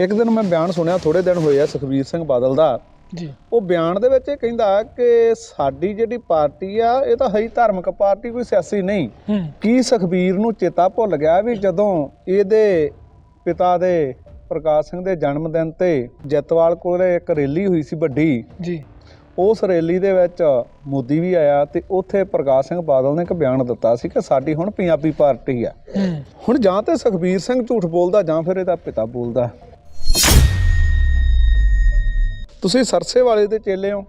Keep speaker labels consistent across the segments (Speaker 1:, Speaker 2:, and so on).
Speaker 1: ਇੱਕ ਦਿਨ ਮੈਂ ਬਿਆਨ ਸੁਣਿਆ ਥੋੜੇ ਦਿਨ ਹੋਏ ਆ ਸੁਖਬੀਰ ਸਿੰਘ ਬਾਦਲ ਦਾ।
Speaker 2: ਜੀ।
Speaker 1: ਉਹ ਬਿਆਨ ਦੇ ਵਿੱਚ ਇਹ ਕਹਿੰਦਾ ਕਿ ਸਾਡੀ ਜਿਹੜੀ ਪਾਰਟੀ ਆ ਇਹ ਤਾਂ ਹੈ ਹੀ ਧਾਰਮਿਕ ਪਾਰਟੀ ਕੋਈ ਸਿਆਸੀ ਨਹੀਂ। ਕੀ ਸੁਖਬੀਰ ਨੂੰ ਚੇਤਾ ਭੁੱਲ ਗਿਆ ਵੀ ਜਦੋਂ ਇਹਦੇ ਪਿਤਾ ਦੇ ਪ੍ਰਕਾਸ਼ ਸਿੰਘ ਦੇ ਜਨਮ ਦਿਨ ਤੇ ਜੈਤਵਾਲ ਕੋਲੇ ਇੱਕ ਰੈਲੀ ਹੋਈ ਸੀ ਵੱਡੀ?
Speaker 2: ਜੀ।
Speaker 1: ਉਸ ਰੈਲੀ ਦੇ ਵਿੱਚ ਮੋਦੀ ਵੀ ਆਇਆ ਤੇ ਉੱਥੇ ਪ੍ਰਕਾਸ਼ ਸਿੰਘ ਬਾਦਲ ਨੇ ਇੱਕ ਬਿਆਨ ਦਿੱਤਾ ਸੀ ਕਿ ਸਾਡੀ ਹੁਣ ਪੰਜਾਬੀ ਪਾਰਟੀ ਆ। ਹੁਣ ਜਾਂ ਤੇ ਸੁਖਬੀਰ ਸਿੰਘ ਝੂਠ ਬੋਲਦਾ ਜਾਂ ਫਿਰ ਇਹਦਾ ਪਿਤਾ ਬੋਲਦਾ। ਤੁਸੀਂ ਸਰਸੇ ਵਾਲੇ ਦੇ ਚੇਲੇ ਹੋ।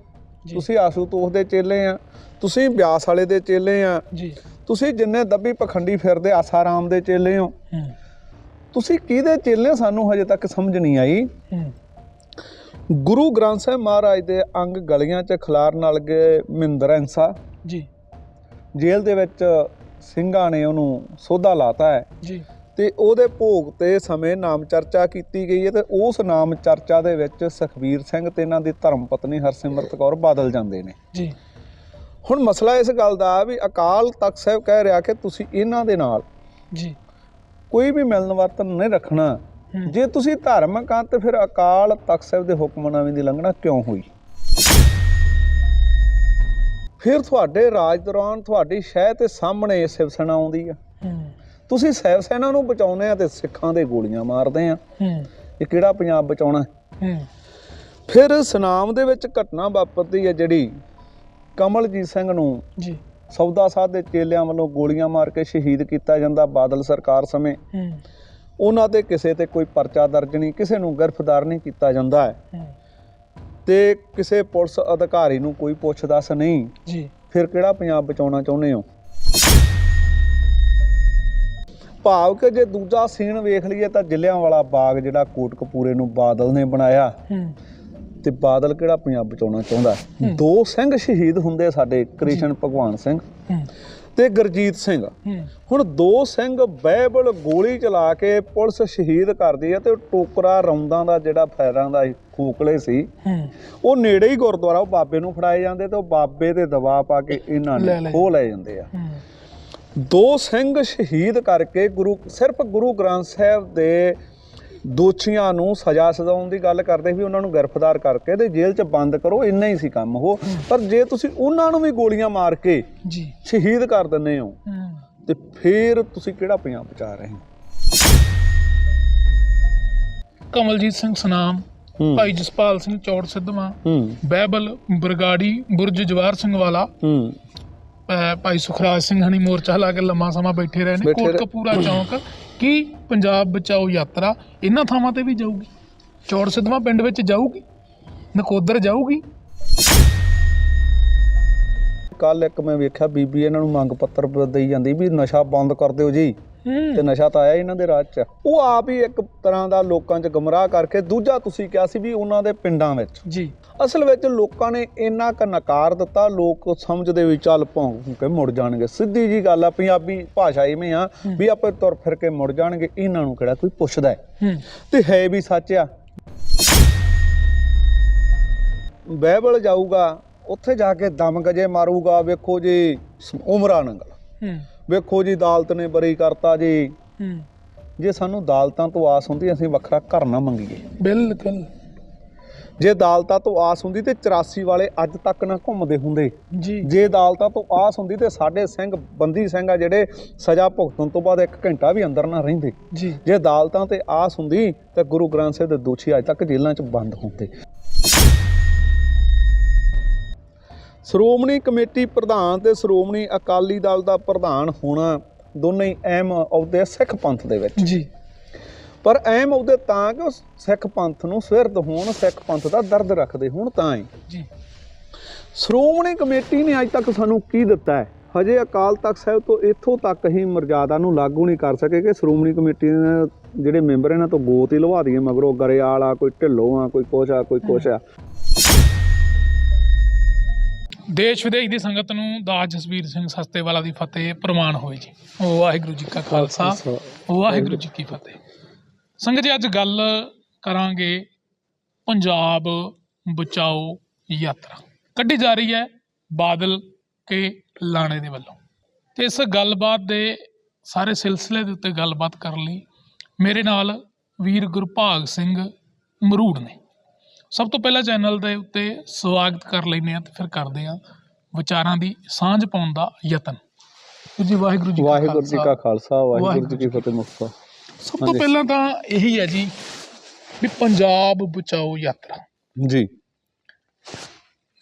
Speaker 1: ਤੁਸੀਂ ਆਸੂਤੋਖ ਦੇ ਚੇਲੇ ਆ। ਤੁਸੀਂ ਬਿਆਸ ਵਾਲੇ ਦੇ ਚੇਲੇ ਆ।
Speaker 2: ਜੀ।
Speaker 1: ਤੁਸੀਂ ਜਿੰਨੇ ਦੱਬੀ ਪਖੰਡੀ ਫਿਰਦੇ ਆਸਾਰਾਮ ਦੇ ਚੇਲੇ ਹੋ। ਤੁਸੀਂ ਕਿਹਦੇ ਚੇਲੇ ਹੋ? ਸਾਨੂੰ ਹਜੇ ਤੱਕ ਸਮਝ ਨਹੀਂ ਆਈ? ਗੁਰੂ ਗ੍ਰੰਥ ਸਾਹਿਬ ਮਹਾਰਾਜ ਦੇ ਅੰਗ ਗਲੀਆਂ 'ਚ ਖਿਲਾਰਨ ਨਾਲ ਗਏ ਮਹਿੰਦਰ ਹੰਸਾ।
Speaker 2: ਜੀ।
Speaker 1: ਜੇਲ੍ਹ ਦੇ ਵਿੱਚ ਸਿੰਘਾਂ ਨੇ ਉਹਨੂੰ ਸੋਧਾ ਲਾਤਾ ਹੈ।
Speaker 2: ਜੀ।
Speaker 1: ਤੇ ਉਹਦੇ ਭੋਗ ਤੇ ਸਮੇਂ ਨਾਮ ਚਰਚਾ ਕੀਤੀ ਗਈ ਹੈ ਤੇ ਉਸ ਨਾਮ ਚਰਚਾ ਦੇ ਵਿੱਚ ਸੁਖਬੀਰ ਸਿੰਘ ਤੇ ਇਹਨਾਂ ਦੀ ਧਰਮ ਪਤਨੀ ਹਰਸਿਮਰਤ ਕੌਰ ਬਾਦਲ ਜਾਂਦੇ ਨੇ।
Speaker 2: ਜੀ।
Speaker 1: ਹੁਣ ਮਸਲਾ ਇਸ ਗੱਲ ਦਾ ਵੀ ਅਕਾਲ ਤਖਤ ਸਾਹਿਬ ਕਹਿ ਰਿਹਾ ਕਿ ਤੁਸੀਂ ਇਹਨਾਂ ਦੇ ਨਾਲ
Speaker 2: ਜੀ।
Speaker 1: ਕੋਈ ਵੀ ਮਿਲਨ ਵਰਤਨ ਨਹੀਂ ਰੱਖਣਾ। ਜੇ ਤੁਸੀਂ ਧਾਰਮਿਕ ਆ ਤੇ ਫਿਰ ਅਕਾਲ ਤਖਤ ਸਾਹਿਬ ਦੇ ਹੁਕਮਨਾਮੇ ਦੀ ਲੰਘਣਾ ਕਿਉਂ ਹੋਈ? ਫਿਰ ਤੁਹਾਡੇ ਰਾਜ ਦੌਰਾਨ ਤੁਹਾਡੀ ਸ਼ਹਿ ਤੇ ਸਾਹਮਣੇ ਸਿਵ ਸੈਨਾ ਆਉਂਦੀ ਆ।
Speaker 2: ਹੂੰ।
Speaker 1: ਤੁਸੀਂ ਸਿਵ ਸੈਨਾ ਨੂੰ ਬਚਾਉਨੇ ਆ ਤੇ ਸਿੱਖਾਂ ਦੇ ਗੋਲੀਆਂ ਮਾਰਦੇ ਆ।
Speaker 2: ਹੂੰ।
Speaker 1: ਇਹ ਕਿਹੜਾ ਪੰਜਾਬ ਬਚਾਉਣਾ
Speaker 2: ਹੂੰ?
Speaker 1: ਫਿਰ ਸੁਨਾਮ ਦੇ ਵਿੱਚ ਘਟਨਾ ਵਾਪਰਦੀ ਹੈ ਜਿਹੜੀ ਕਮਲਜੀਤ ਸਿੰਘ ਨੂੰ
Speaker 2: ਜੀ।
Speaker 1: ਸੌਦਾ ਸਾਧ ਦੇ ਚੇਲਿਆਂ ਵੱਲੋਂ ਗੋਲੀਆਂ ਮਾਰ ਕੇ ਸ਼ਹੀਦ ਕੀਤਾ ਜਾਂਦਾ ਬਾਦਲ ਸਰਕਾਰ ਸਮੇਂ।
Speaker 2: ਹੂੰ।
Speaker 1: ਉਹਨਾਂ ਤੇ ਕਿਸੇ ਤੇ ਕੋਈ ਪਰਚਾ ਦਰਜ ਨਹੀਂ ਕਿਸੇ ਨੂੰ ਗ੍ਰਿਫਤਾਰ ਨਹੀਂ ਕੀਤਾ ਜਾਂਦਾ ਹੈ। ਤੇ ਕਿਸੇ ਪੁਲਿਸ ਅਧਿਕਾਰੀ ਨੂੰ ਕੋਈ ਪੁੱਛ-ਦੱਸ ਨਹੀਂ।
Speaker 2: ਜੀ।
Speaker 1: ਫਿਰ ਕਿਹੜਾ ਪੰਜਾਬ ਬਚਾਉਣਾ ਚਾਹੁੰਦੇ ਹੋ? ਭਾਵ ਕਿ ਜੇ ਦੂਜਾ ਸੀਨ ਵੇਖ ਲਈਏ ਤਾਂ ਜ਼ਿਲ੍ਹਿਆਂ ਵਾਲਾ ਬਾਗ ਜਿਹੜਾ ਕੋਟਕਪੂਰੇ ਨੂੰ ਬਾਦਲ ਨੇ ਬਣਾਇਆ ਤੇ ਬਾਦਲ ਕਿਹੜਾ ਪੰਜਾਬ ਬਚਾਉਣਾ ਚਾਹੁੰਦਾ? ਦੋ ਸਿੰਘ ਸ਼ਹੀਦ ਹੁੰਦੇ ਸਾਡੇ ਕ੍ਰਿਸ਼ਨ ਭਗਵਾਨ ਸਿੰਘ ਤੇ ਗੁਰਜੀਤ ਸਿੰਘ। ਹੁਣ ਦੋ ਸਿੰਘ ਬਾਈਬਲ ਗੋਲੀ ਚਲਾ ਕੇ ਪੁਲਿਸ ਸ਼ਹੀਦ ਕਰਦੀ ਹੈ ਤੇ ਟੋਕਰਾ ਰੌਂਦਾਂ ਦਾ ਜਿਹੜਾ ਫੈਰਾਂ ਦਾ ਸੀ, ਖੋਖਲੇ ਸੀ ਉਹ ਨੇੜੇ ਹੀ ਗੁਰਦੁਆਰਾ ਉਹ ਬਾਬੇ ਨੂੰ ਫੜਾਏ ਜਾਂਦੇ ਤੇ ਉਹ ਬਾਬੇ ਤੇ ਦਬਾਅ ਪਾ ਕੇ ਇਹਨਾਂ ਨੇ। ਖੋਹ ਲੈ ਜਾਂਦੇ ਆ। ਦੋ ਸਿੰਘ ਸ਼ਹੀਦ ਕਰਕੇ ਗੁਰੂ ਸਿਰਫ ਗੁਰੂ ਗ੍ਰੰਥ ਸਾਹਿਬ ਦੇ ਦੋਸ਼ੀਆਂ ਨੂੰ ਸਜ਼ਾ ਸਜ਼ਾਉਣ ਦੀ ਗੱਲ ਕਰਦੇ ਵੀ ਉਹਨਾਂ ਨੂੰ ਗ੍ਰਿਫਤਾਰ ਕਰਕੇ ਤੇ ਜੇਲ੍ਹ 'ਚ ਬੰਦ ਕਰੋ ਇੰਨਾ ਹੀ ਸੀ ਕੰਮ ਉਹ। ਪਰ ਜੇ ਤੁਸੀਂ ਉਹਨਾਂ ਨੂੰ ਵੀ ਗੋਲੀਆਂ ਮਾਰ ਕੇ
Speaker 2: ਜੀ।
Speaker 1: ਸ਼ਹੀਦ ਕਰ ਦਿੰਦੇ ਹੋ ਤੇ ਫਿਰ ਤੁਸੀਂ ਕਿਹੜਾ ਪੰਜਾਬ ਬਚਾ ਰਹੇ ਹੋ?
Speaker 2: ਕਮਲਜੀਤ ਸਿੰਘ ਸਨਾਮ। ਭਾਈ ਜਸਪਾਲ ਸਿੰਘ ਚੌੜ ਸਿੱਧਵਾਂ ਬਹਿਬਲ ਬਰਗਾੜੀ ਬੁਰਜ ਜਵਾਰ ਸਿੰਘ ਵਾਲਾ ਭਾਈ ਸੁਖਰਾਜ ਸਿੰਘ ਹਣੀ ਮੋਰਚਾ ਲਾ ਕੇ ਲੰਮਾ ਸਮਾਂ ਬੈਠੇ ਰਹੇ ਨੇ। ਕੋਟਕਪੂਰਾ ਚੌਂਕ ਕੀ ਪੰਜਾਬ ਬਚਾਓ ਯਾਤਰਾ ਇਹਨਾਂ ਥਾਵਾਂ ਤੇ ਵੀ ਜਾਊਗੀ? ਚੌੜ ਸਿੱਧਵਾਂ ਪਿੰਡ ਵਿੱਚ ਜਾਊਗੀ? ਨਕੋਦਰ ਜਾਊਗੀ?
Speaker 1: ਕੱਲ ਇੱਕ ਮੈਂ ਵੇਖਿਆ ਬੀਬੀ ਇਹਨਾਂ ਨੂੰ ਮੰਗ ਪੱਤਰ ਦੇਈ ਜਾਂਦੀ ਵੀ ਨਸ਼ਾ ਬੰਦ ਕਰ ਦਿਓ ਜੀ। ਤੇ ਨਸ਼ਾ ਤਾਂ ਆਇਆ ਇਹਨਾਂ ਦੇ ਰਾਜ 'ਚ। ਉਹ ਆਪ ਹੀ ਇੱਕ ਤਰ੍ਹਾਂ ਦਾ ਲੋਕਾਂ 'ਚ ਗਮਰਾਹ ਕਰਕੇ ਦੂਜਾ ਤੁਸੀਂ ਕਿਹਾ ਸੀ ਵੀ ਉਹਨਾਂ ਦੇ ਪਿੰਡਾਂ ਵਿੱਚ।
Speaker 2: ਜੀ।
Speaker 1: ਅਸਲ ਵਿੱਚ ਲੋਕਾਂ ਨੇ ਇੰਨਾ ਕ ਨਕਾਰ ਦਿੱਤਾ ਲੋਕ ਸਮਝਦੇ ਵੀ ਚੱਲ ਭੌਂਕ ਕੇ ਮੁੜ ਜਾਣਗੇ। ਸਿੱਧੀ ਜੀ ਗੱਲ ਆ ਪੰਜਾਬੀ ਭਾਸ਼ਾ ਇਵੇਂ ਆ ਵੀ ਆਪੇ ਤੁਰ ਫਿਰ ਕੇ ਮੁੜ ਜਾਣਗੇ ਇਹਨਾਂ ਨੂੰ ਕਿਹੜਾ ਕੋਈ ਪੁੱਛਦਾ ਹੈ? ਤੇ ਹੈ ਵੀ ਸੱਚ ਆ। ਬਾਈਬਲ ਜਾਊਗਾ ਉੱਥੇ ਜਾ ਕੇ ਦਮ ਗਜੇ ਮਾਰੂਗਾ ਵੇਖੋ ਜੀ ਉਮਰਾਂ ਨੰਗਲ ਵੇਖੋ ਜੀ ਅਦਾਲਤ ਨੇ ਬਰੀ ਕਰਤਾ ਜੀ। ਜੇ ਸਾਨੂੰ ਅਦਾਲਤਾਂ ਤੋਂ ਆਸ ਹੁੰਦੀ ਅਸੀਂ ਵੱਖਰਾ ਘਰ ਨਾ ਮੰਗੀਏ।
Speaker 2: ਬਿਲਕੁਲ।
Speaker 1: ਜੇ ਅਦਾਲਤਾਂ ਤੋਂ ਆਸ ਹੁੰਦੀ ਤੇ 84 ਵਾਲੇ ਅੱਜ ਤੱਕ ਨਾ ਘੁੰਮਦੇ ਹੁੰਦੇ।
Speaker 2: ਜੀ।
Speaker 1: ਜੇ ਅਦਾਲਤਾਂ ਤੋਂ ਆਸ ਹੁੰਦੀ ਤੇ ਸਾਡੇ ਸਿੰਘ ਬੰਦੀ ਸਿੰਘ ਆ ਜਿਹੜੇ ਸਜ਼ਾ ਭੁਗਤਣ ਤੋਂ ਬਾਅਦ ਇੱਕ ਘੰਟਾ ਵੀ ਅੰਦਰ ਨਾ ਰਹਿੰਦੇ।
Speaker 2: ਜੀ।
Speaker 1: ਜੇ ਅਦਾਲਤਾਂ ਤੇ ਆਸ ਹੁੰਦੀ ਤੇ ਗੁਰੂ ਗ੍ਰੰਥ ਸਾਹਿਬ ਦੇ ਦੋਸ਼ੀ ਅੱਜ ਤੱਕ ਜੇਲ੍ਹਾਂ 'ਚ ਬੰਦ ਹੁੰਦੇ। ਸ਼੍ਰੋਮਣੀ ਕਮੇਟੀ ਪ੍ਰਧਾਨ ਤੇ ਸ਼੍ਰੋਮਣੀ ਅਕਾਲੀ ਦਲ ਦਾ ਪ੍ਰਧਾਨ ਹੋਣਾ ਦੋਨੇ ਹੀ ਅਹਿਮ ਅਹੁਦੇ ਸਿੱਖ ਪੰਥ ਦੇ ਵਿੱਚ।
Speaker 2: ਜੀ।
Speaker 1: ਪਰ ਅਹਿਮ ਅਹੁਦੇ ਤਾਂ ਕਿ ਉਹ ਸਿੱਖ ਪੰਥ ਨੂੰ ਸਵਿਰਦ ਹੋਣ ਸਿੱਖ ਪੰਥ ਦਾ ਦਰਦ ਰੱਖਦੇ ਹੋਣ ਤਾਂ ਹੀ।
Speaker 2: ਜੀ।
Speaker 1: ਸ਼੍ਰੋਮਣੀ ਕਮੇਟੀ ਨੇ ਅੱਜ ਤੱਕ ਸਾਨੂੰ ਕੀ ਦਿੱਤਾ ਹੈ? ਹਜੇ ਅਕਾਲ ਤਖਤ ਸਾਹਿਬ ਤੋਂ ਇੱਥੋਂ ਤੱਕ ਹੀ ਮਰਜ਼ਾਦਾ ਨੂੰ ਲਾਗੂ ਨਹੀਂ ਕਰ ਸਕੇ ਕਿ ਸ਼੍ਰੋਮਣੀ ਕਮੇਟੀ ਦੇ ਜਿਹੜੇ ਮੈਂਬਰ ਇਹਨਾਂ ਤੋਂ ਗੋਤ ਹੀ ਲਵਾ ਦਈਏ ਮਗਰੋਂ ਗਰੇਵਾਲ ਆ ਕੋਈ ਢਿੱਲੋਂ ਆ ਕੋਈ ਕੁਛ ਆ ਕੋਈ ਕੁਛ ਆ।
Speaker 2: ਦੇਸ਼ ਵਿਦੇਸ਼ ਦੀ ਸੰਗਤ ਨੂੰ ਦਾਸ ਜਸਵੀਰ ਸਿੰਘ ਸਸਤੇਵਾਲਾ ਦੀ ਫਤਿਹ ਪ੍ਰਮਾਣ ਹੋਏ ਜੀ। ਵਾਹਿਗੁਰੂ ਜੀ ਕਾ ਖਾਲਸਾ ਵਾਹਿਗੁਰੂ ਜੀ ਕੀ ਫਤਿਹ। ਸੰਗਤ ਜੀ ਅੱਜ ਗੱਲ ਕਰਾਂਗੇ ਪੰਜਾਬ ਬਚਾਓ ਯਾਤਰਾ। ਕੱਢੀ ਜਾ ਰਹੀ ਹੈ ਬਾਦਲ ਕੇ ਲਾਣੇ ਦੇ ਵੱਲੋਂ। ਤੇ ਇਸ ਗੱਲਬਾਤ ਦੇ ਸਾਰੇ ਸਿਲਸਿਲੇ ਦੇ ਉੱਤੇ ਗੱਲਬਾਤ ਕਰਨ ਲਈ। ਮੇਰੇ ਨਾਲ ਵੀਰ ਗੁਰਭਾਗ ਸਿੰਘ ਮਰੂੜ ਨੇ। ਸਭ ਤੋਂ ਪਹਿਲਾਂ ਚੈਨਲ ਦੇ ਉੱਤੇ ਸਵਾਗਤ ਕਰ ਲੈਂਦੇ ਆ ਤੇ ਫਿਰ ਕਰਦੇ ਆ ਵਿਚਾਰਾਂ ਦੀ ਸਾਂਝ ਪਾਉਣ ਦਾ ਯਤਨ। ਜੀ ਵਾਹਿਗੁਰੂ ਜੀ ਕਾ
Speaker 1: ਵਾਹਿਗੁਰੂ ਜੀ ਕਾ
Speaker 2: ਖਾਲਸਾ।
Speaker 1: ਵਾਹਿਗੁਰੂ ਜੀ ਕੀ ਫਤਿਹ ਮੁਖਤਾ
Speaker 2: ਸਭ ਤੋਂ
Speaker 1: ਹਾਂਜੀ।
Speaker 2: ਪਹਿਲਾਂ ਤਾਂ ਇਹੀ ਹੈ ਜੀ ਵੀ ਪੰਜਾਬ ਬਚਾਓ ਯਾਤਰਾ।
Speaker 1: ਜੀ।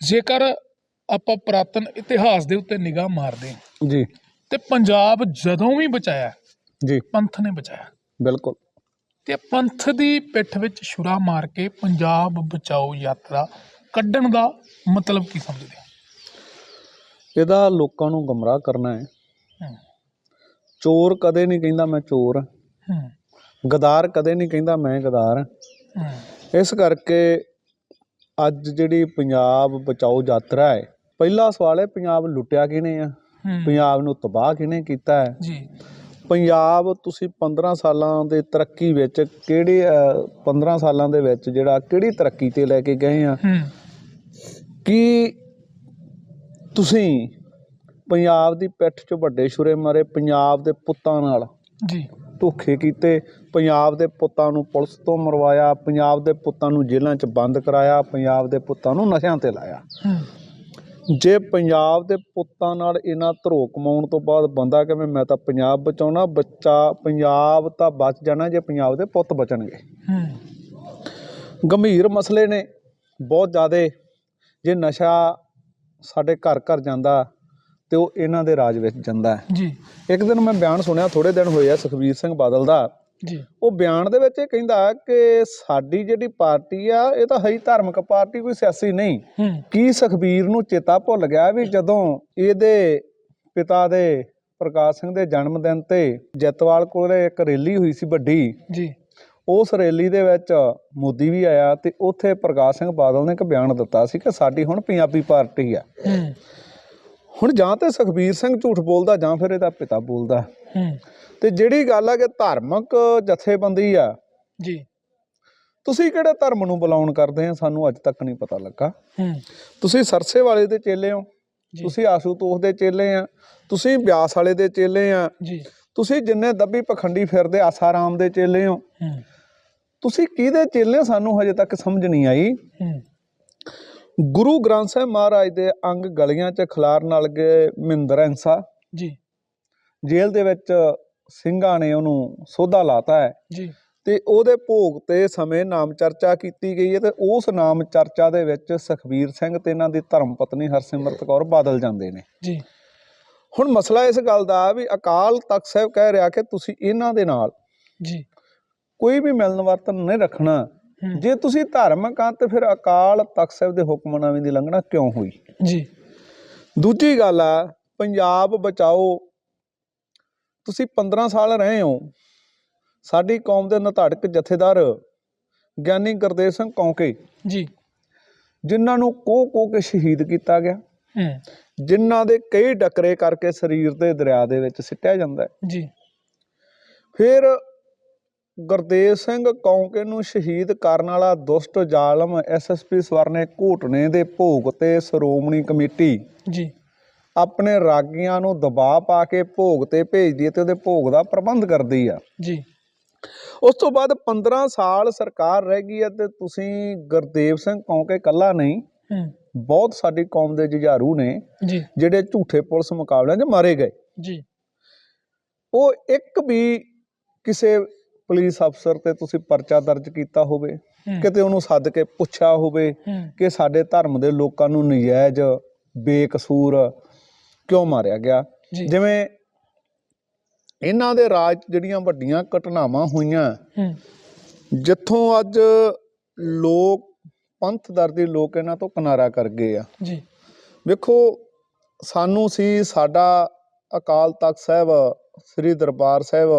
Speaker 2: ਜੇਕਰ ਆਪਾਂ ਪੁਰਾਤਨ ਇਤਿਹਾਸ ਦੇ ਉੱਤੇ ਨਿਗਾਹ ਮਾਰਦੇ ਹਾਂ
Speaker 1: ਜੀ।
Speaker 2: ਤੇ ਪੰਜਾਬ ਜਦੋਂ ਵੀ ਬਚਾਇਆ
Speaker 1: ਜੀ।
Speaker 2: ਪੰਥ ਨੇ ਬਚਾਇਆ।
Speaker 1: ਬਿਲਕੁਲ।
Speaker 2: ਤੇ ਪੰਥ ਦੀ ਪਿੱਠ ਵਿੱਚ ਛੁਰਾ ਮਾਰ ਕੇ ਪੰਜਾਬ ਬਚਾਓ ਯਾਤਰਾ ਕੱਢਣ ਦਾ ਮਤਲਬ ਕੀ ਸਮਝਦੇ ਹੋ?
Speaker 1: ਇਹਦਾ ਲੋਕਾਂ ਨੂੰ ਗਮਰਾਹ ਕਰਨਾ ਹੈ।
Speaker 2: ਹੂੰ,
Speaker 1: ਚੋਰ ਕਦੇ ਨਹੀਂ ਕਹਿੰਦਾ ਮੈਂ ਚੋਰ। ਹਾਂ। ਗਦਾਰ ਕਦੇ ਨਹੀਂ ਕਹਿੰਦਾ ਮੈਂ ਗਦਾਰ। ਇਸ ਕਰਕੇ ਅੱਜ ਜਿਹੜੀ ਪੰਜਾਬ ਬਚਾਓ ਯਾਤਰਾ ਹੈ ਪਹਿਲਾ ਸਵਾਲ ਹੈ ਪੰਜਾਬ ਲੁੱਟਿਆ ਕਿਹਨੇ ਆ? ਪੰਜਾਬ ਨੂੰ ਤਬਾਹ ਕਿਹਨੇ ਕੀਤਾ ਹੈ?
Speaker 2: ਜੀ।
Speaker 1: ਪੰਜਾਬ ਤੁਸੀਂ 15 ਸਾਲਾਂ ਦੇ ਤਰੱਕੀ ਵਿੱਚ ਕਿਹੜੇ ਅ, 15 ਸਾਲਾਂ ਦੇ ਵਿੱਚ ਜਿਹੜਾ ਕਿਹੜੀ ਤਰੱਕੀ ਤੇ ਲੈ ਕੇ ਗਏ ਆ? ਕਿ ਤੁਸੀਂ ਪੰਜਾਬ ਦੀ ਪਿੱਠ 'ਚ ਵੱਡੇ ਛੁਰੇ ਮਾਰੇ ਪੰਜਾਬ ਦੇ ਪੁੱਤਾਂ ਨਾਲ?
Speaker 2: ਜੀ।
Speaker 1: ਧੋਖੇ ਕੀਤੇ। ਪੰਜਾਬ ਦੇ ਪੁੱਤਾਂ ਨੂੰ ਪੁਲਿਸ ਤੋਂ ਮਰਵਾਇਆ ਪੰਜਾਬ ਦੇ ਪੁੱਤਾਂ ਨੂੰ ਜੇਲ੍ਹਾਂ 'ਚ ਬੰਦ ਕਰਾਇਆ ਪੰਜਾਬ ਦੇ ਪੁੱਤਾਂ ਨੂੰ ਨਸ਼ਿਆਂ ਤੇ ਲਾਇਆ। ਜੇ ਪੰਜਾਬ ਦੇ ਪੁੱਤਾਂ ਨਾਲ ਇਹਨਾਂ ਧਰੋ ਕਮਾਉਣ ਤੋਂ ਬਾਅਦ ਬੰਦਾ ਕਿਵੇਂ ਮੈਂ ਤਾਂ ਪੰਜਾਬ ਬਚਾਉਣਾ ਬੱਚਾ ਪੰਜਾਬ ਤਾਂ ਬਚ ਜਾਣਾ ਜੇ ਪੰਜਾਬ ਦੇ ਪੁੱਤ ਬਚਣਗੇ। ਗੰਭੀਰ ਮਸਲੇ ਨੇ। ਬਹੁਤ ਜ਼ਿਆਦੇ। ਜੇ ਨਸ਼ਾ ਸਾਡੇ ਘਰ ਘਰ ਜਾਂਦਾ ਤੇ ਉਹ ਇਹਨਾਂ ਦੇ ਰਾਜ ਵਿੱਚ ਜਾਂਦਾ ਹੈ।
Speaker 2: ਜੀ।
Speaker 1: ਇੱਕ ਦਿਨ ਮੈਂ ਬਿਆਨ ਸੁਣਿਆ ਥੋੜੇ ਦਿਨ ਹੋਏ ਆ ਸੁਖਬੀਰ ਸਿੰਘ ਬਾਦਲ ਦਾ।
Speaker 2: ਜੀ।
Speaker 1: ਉਹ ਬਿਆਨ ਦੇ ਵਿੱਚ ਇਹ ਕਹਿੰਦਾ ਕਿ ਸਾਡੀ ਜਿਹੜੀ ਪਾਰਟੀ ਆ ਇਹ ਤਾਂ ਹੈ ਹੀ ਧਾਰਮਿਕ ਪਾਰਟੀ ਕੋਈ ਸਿਆਸੀ ਨਹੀਂ। ਕੀ ਸੁਖਬੀਰ ਨੂੰ ਚੇਤਾ ਭੁੱਲ ਗਿਆ ਵੀ ਜਦੋਂ ਇਹਦੇ ਪਿਤਾ ਦੇ ਪ੍ਰਕਾਸ਼ ਸਿੰਘ ਦੇ ਜਨਮ ਦਿਨ ਤੇ ਜੈਤਵਾਲ ਕੋਲੇ ਇੱਕ ਰੈਲੀ ਹੋਈ ਸੀ ਵੱਡੀ?
Speaker 2: ਜੀ।
Speaker 1: ਉਸ ਰੈਲੀ ਦੇ ਵਿੱਚ ਮੋਦੀ ਵੀ ਆਇਆ ਤੇ ਉੱਥੇ ਪ੍ਰਕਾਸ਼ ਸਿੰਘ ਬਾਦਲ ਨੇ ਇੱਕ ਬਿਆਨ ਦਿੱਤਾ ਸੀ ਕਿ ਸਾਡੀ ਹੁਣ ਪੰਜਾਬੀ ਪਾਰਟੀ ਆ। ਹੁਣ ਜਾਂ ਤੇ ਸੁਖਬੀਰ ਸਿੰਘ ਝੂਠ ਬੋਲਦਾ ਜਾਂ ਫਿਰ ਇਹਦਾ ਪਿਤਾ ਬੋਲਦਾ। ਤੇ ਜਿਹੜੀ ਗੱਲ ਆ ਕਿ ਧਾਰਮਿਕ ਜਥੇਬੰਦੀ ਆ
Speaker 2: ਜੀ।
Speaker 1: ਤੁਸੀਂ ਕਿਹੜੇ ਧਰਮ ਨੂੰ ਬੁਲਾਉਣ ਕਰਦੇ ਆ? ਸਾਨੂੰ ਅੱਜ ਤੱਕ ਨਹੀਂ ਪਤਾ ਲੱਗਾ। ਤੁਸੀਂ ਸਰਸੇ ਵਾਲੇ ਦੇ ਚੇਲੇ ਹੋ। ਤੁਸੀਂ ਆਸੂਤੋਸ ਦੇ ਚੇਲੇ ਆ। ਤੁਸੀਂ ਬਿਆਸ ਵਾਲੇ ਦੇ ਚੇਲੇ ਆ।
Speaker 2: ਜੀ।
Speaker 1: ਤੁਸੀਂ ਜਿੰਨੇ ਦੱਬੀ ਪਖੰਡੀ ਫਿਰਦੇ ਆਸਾਰਾਮ ਦੇ ਚੇਲੇ ਹੋ। ਤੁਸੀਂ ਕਿਹਦੇ ਚੇਲੇ? ਸਾਨੂੰ ਹਜੇ ਤੱਕ ਸਮਝ ਨਹੀਂ ਆਈ। ਗੁਰੂ ਗ੍ਰੰਥ ਸਾਹਿਬ ਮਹਾਰਾਜ ਦੇ ਅੰਗ ਗਲੀਆਂ 'ਚ ਖਿਲਾਰਨ ਨਾਲ ਗਏ ਮਹਿੰਦਰ ਹੰਸਾ
Speaker 2: ਜੀ।
Speaker 1: ਜੇਲ੍ਹ ਦੇ ਵਿੱਚ ਸਿੰਘਾਂ ਨੇ ਉਹਨੂੰ ਸੋਧਾ ਲਾਤਾ ਹੈ।
Speaker 2: ਜੀ।
Speaker 1: ਤੇ ਉਹਦੇ ਭੋਗ ਤੇ ਸਮੇਂ ਨਾਮ ਚਰਚਾ ਕੀਤੀ ਗਈ ਹੈ ਤੇ ਉਸ ਨਾਮ ਚਰਚਾ ਦੇ ਵਿੱਚ ਸੁਖਬੀਰ ਸਿੰਘ ਤੇ ਇਹਨਾਂ ਦੀ ਧਰਮ ਪਤਨੀ ਹਰਸਿਮਰਤ ਕੌਰ ਬਾਦਲ ਜਾਂਦੇ ਨੇ।
Speaker 2: ਜੀ।
Speaker 1: ਹੁਣ ਮਸਲਾ ਇਸ ਗੱਲ ਦਾ ਵੀ ਅਕਾਲ ਤਖਤ ਸਾਹਿਬ ਕਹਿ ਰਿਹਾ ਕਿ ਤੁਸੀਂ ਇਹਨਾਂ ਦੇ ਨਾਲ
Speaker 2: ਜੀ।
Speaker 1: ਕੋਈ ਵੀ ਮਿਲਨ ਵਰਤਨ ਨਹੀਂ ਰੱਖਣਾ। ਜੇ ਤੁਸੀਂ ਧਾਰਮਿਕ ਆ ਤੇ ਫਿਰ ਅਕਾਲ ਤਖਤ ਸਾਹਿਬ ਦੇ ਹੁਕਮਨਾਮੇ ਦੀ ਲੰਘਣਾ ਕਿਉਂ ਹੋਈ?
Speaker 2: ਜੀ।
Speaker 1: ਦੂਜੀ ਗੱਲ ਆ ਪੰਜਾਬ ਬਚਾਓ। ਤੁਸੀਂ 15 ਸਾਲ ਰਹੇ ਹੋ। ਸਾਡੀ ਕੌਮ ਦੇ ਨਧੜਕ ਜਥੇਦਾਰ ਗਿਆਨੀ ਗੁਰਦੇਵ ਸਿੰਘ ਕੌਂਕੇ
Speaker 2: ਜੀ।
Speaker 1: ਜਿਨ੍ਹਾਂ ਨੂੰ ਕੋਹ ਕੋਹ ਕੇ ਸ਼ਹੀਦ ਕੀਤਾ ਗਿਆ।
Speaker 2: ਹੂੰ।
Speaker 1: ਜਿਨ੍ਹਾਂ ਦੇ ਕਈ ਡਕਰੇ ਕਰਕੇ ਸਰੀਰ ਦੇ ਦਰਿਆ ਦੇ ਵਿੱਚ ਸਿੱਟਿਆ ਜਾਂਦਾ ਹੈ।
Speaker 2: ਜੀ।
Speaker 1: ਫਿਰ ਗੁਰਦੇਵ ਸਿੰਘ ਕੌਂਕੇ ਨੂੰ ਸ਼ਹੀਦ ਕਰਨ ਵਾਲਾ ਦੁਸ਼ਟ ਜ਼ਾਲਮ ਐਸਐਸਪੀ ਸਵਰਨੇ ਘੋਟਣੇ ਦੇ ਭੋਗ ਤੇ ਸ਼੍ਰੋਮਣੀ ਕਮੇਟੀ।
Speaker 2: ਜੀ।
Speaker 1: ਆਪਣੇ ਰਾਗੀਆਂ ਨੂੰ ਦਬਾਅ ਪਾ ਕੇ ਭੋਗ ਤੇ ਭੇਜਦੀ ਹੈ ਤੇ ਉਹਦੇ ਭੋਗ ਦਾ ਪ੍ਰਬੰਧ ਕਰਦੀ ਆ।
Speaker 2: ਜੀ।
Speaker 1: ਉਸ ਤੋਂ ਬਾਅਦ 15 ਸਾਲ ਸਰਕਾਰ ਰਹਿ ਗਈ ਹੈ ਤੇ ਤੁਸੀਂ ਗੁਰਦੇਵ ਸਿੰਘ ਕੌਂਕੇ ਇਕੱਲਾ ਨਹੀਂ ਬਹੁਤ ਸਾਡੀ ਕੌਮ ਦੇ ਜੁਝਾਰੂ ਨੇ ਜਿਹੜੇ ਝੂਠੇ ਪੁਲਿਸ ਮੁਕਾਬਲਿਆਂ 'ਚ ਮਾਰੇ ਗਏ।
Speaker 2: ਜੀ।
Speaker 1: ਉਹ ਇੱਕ ਵੀ ਕਿਸੇ ਪੁਲਿਸ ਅਫਸਰ ਤੇ ਤੁਸੀਂ ਪਰਚਾ ਦਰਜ ਕੀਤਾ ਹੋਵੇ ਕਿਤੇ ਉਹਨੂੰ ਸੱਦ ਕੇ ਪੁੱਛਿਆ ਹੋਵੇ ਕਿ ਸਾਡੇ ਧਰਮ ਦੇ ਲੋਕਾਂ ਨੂੰ ਨਜਾਇਜ਼ ਬੇਕਸੂਰ ਕਿਉਂ ਮਾਰਿਆ ਗਿਆ? ਜਿਵੇਂ ਇਹਨਾਂ ਦੇ ਰਾਜ ਜਿਹੜੀਆਂ ਵੱਡੀਆਂ ਘਟਨਾਵਾਂ ਹੋਈਆਂ ਜਿੱਥੋਂ ਅੱਜ ਲੋਕ ਪੰਥ ਦਰਦੀ ਲੋਕ ਇਹਨਾਂ ਤੋਂ ਕਿਨਾਰਾ ਕਰ ਗਏ ਆ।
Speaker 2: ਜੀ।
Speaker 1: ਵੇਖੋ ਸਾਨੂੰ ਸੀ ਸਾਡਾ ਅਕਾਲ ਤਖਤ ਸਾਹਿਬ ਸ੍ਰੀ ਦਰਬਾਰ ਸਾਹਿਬ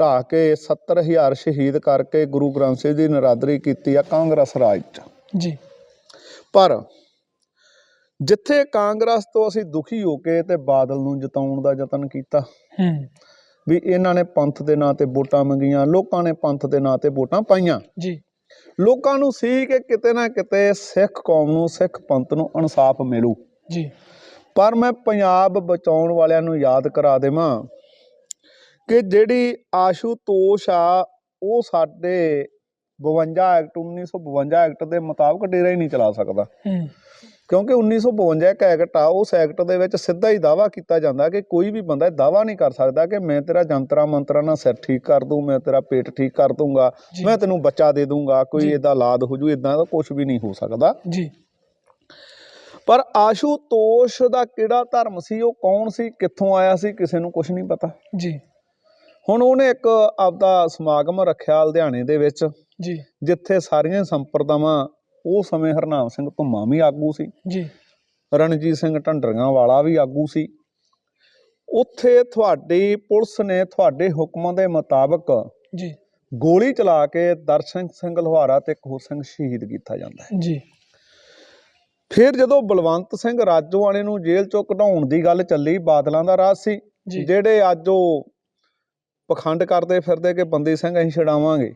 Speaker 1: ਢਾਹ ਕੇ 70000 ਸ਼ਹੀਦ ਕਰਕੇ ਗੁਰੂ ਗ੍ਰੰਥ ਸਾਹਿਬ ਦੀ ਨਰਾਦਰੀ ਕੀਤੀ ਆ ਕਾਂਗਰਸ ਰਾਜ 'ਚ।
Speaker 2: ਜੀ।
Speaker 1: ਪਰ ਜਿੱਥੇ ਕਾਂਗਰਸ ਤੋਂ ਅਸੀਂ ਦੁਖੀ ਹੋ ਕੇ ਤੇ ਬਾਦਲ ਨੂੰ ਜਿਤਾਉਣ ਦਾ ਯਤਨ ਕੀਤਾ
Speaker 2: ਹੂੰ।
Speaker 1: ਵੀ ਇਹਨਾਂ ਨੇ ਪੰਥ ਦੇ ਨਾਂ ਤੇ ਵੋਟਾਂ ਮੰਗੀਆਂ ਲੋਕਾਂ ਨੇ ਪੰਥ ਦੇ ਨਾਂ ਤੇ ਵੋਟਾਂ ਪਾਈਆਂ।
Speaker 2: ਜੀ।
Speaker 1: ਲੋਕਾਂ ਨੂੰ ਸੀ ਕਿ ਕਿਤੇ ਨਾ ਕਿਤੇ ਸਿੱਖ ਕੌਮ ਨੂੰ ਸਿੱਖ ਪੰਥ ਨੂੰ ਇਨਸਾਫ ਮਿਲੂ।
Speaker 2: ਜੀ।
Speaker 1: ਪਰ ਮੈਂ ਪੰਜਾਬ ਬਚਾਉਣ ਵਾਲਿਆਂ ਨੂੰ ਯਾਦ ਕਰਾ ਦੇਵਾਂ ਕਿ ਜਿਹੜੀ ਆਸ਼ੂਤੋਸ਼ ਆ ਉਹ ਸਾਡੇ 52 ਐਕਟ 1952 ਐਕਟ ਦੇ ਮੁਤਾਬਕ ਡੇਰਾ ਹੀ ਨਹੀਂ ਚਲਾ ਸਕਦਾ। ਕਿਉਂਕਿ 1952 ਇੱਕ ਐਕਟ ਆ ਉਸ ਐਕਟ ਦੇ ਵਿੱਚ ਸਿੱਧਾ ਹੀ ਦਾਵਾ ਕੀਤਾ ਜਾਂਦਾ ਕਿ ਕੋਈ ਵੀ ਬੰਦਾ ਦਾਵਾ ਨਹੀਂ ਕਰ ਸਕਦਾ ਕਿ ਮੈਂ ਤੇਰਾ ਜੰਤਰਾ ਮੰਤਰਾ ਨਾਲ ਸਿਰ ਠੀਕ ਕਰ ਦੂੰ ਮੈਂ ਤੇਰਾ ਪੇਟ ਠੀਕ ਕਰ ਦੂੰਗਾ। ਮੈਂ ਤੈਨੂੰ ਬੱਚਾ ਦੇ ਦੂੰਗਾ ਕੋਈ। ਇਦਾਂ ਲਾਦ ਹੋ ਜੂ ਇਦਾਂ ਦਾ ਕੁਝ ਵੀ ਨਹੀਂ ਹੋ ਸਕਦਾ।
Speaker 2: ਜੀ।
Speaker 1: ਪਰ ਆਸ਼ੂਤੋਸ਼ ਦਾ ਕਿਹੜਾ ਧਰਮ ਸੀ ਉਹ ਕੌਣ ਸੀ ਕਿੱਥੋਂ ਆਇਆ ਸੀ ਕਿਸੇ ਨੂੰ ਕੁਝ ਨਹੀਂ ਪਤਾ।
Speaker 2: ਜੀ।
Speaker 1: ਹੁਣ ਉਹਨੇ ਇੱਕ ਆਪਦਾ ਸਮਾਗਮ ਰੱਖਿਆ ਲੁਧਿਆਣੇ ਦੇ ਵਿੱਚ
Speaker 2: ਜੀ।
Speaker 1: ਜਿੱਥੇ ਸਾਰੀਆਂ ਸੰਪਰਦਾਵਾਂ ਉਹ ਸਮੇਂ ਹਰਨਾਮ ਸਿੰਘ ਧੁੰਮਾ ਵੀ ਆਗੂ ਸੀ।
Speaker 2: ਜੀ।
Speaker 1: ਰਣਜੀਤ ਸਿੰਘ ਢੰਡਰੀਆਂ ਵਾਲਾ ਵੀ ਆਗੂ ਸੀ। ਉੱਥੇ ਤੁਹਾਡੀ ਪੁਲਿਸ ਨੇ ਤੁਹਾਡੇ ਹੁਕਮਾਂ ਦੇ ਮੁਤਾਬਕ
Speaker 2: ਜੀ।
Speaker 1: ਗੋਲੀ ਚਲਾ ਕੇ ਦਰਸ਼ਨ ਸਿੰਘ ਲੋਹਾਰਾ ਤੇ ਕਹੂਰ ਸਿੰਘ ਸ਼ਹੀਦ ਕੀਤਾ ਜਾਂਦਾ ਹੈ।
Speaker 2: ਜੀ।
Speaker 1: ਫਿਰ ਜਦੋਂ ਬਲਵੰਤ ਸਿੰਘ ਰਾਜੋਆਣੇ ਨੂੰ ਜੇਲ੍ਹ ਚੋਂ ਕਢਾਉਣ ਦੀ ਗੱਲ ਚੱਲੀ ਬਾਦਲਾਂ ਦਾ ਰਾਜ ਸੀ ਜਿਹੜੇ ਅੱਜ ਉਹ ਪਖੰਡ ਕਰਦੇ ਫਿਰਦੇ ਕਿ ਬੰਦੀ ਸਿੰਘ ਅਸੀਂ ਛਡਾਵਾਂਗੇ।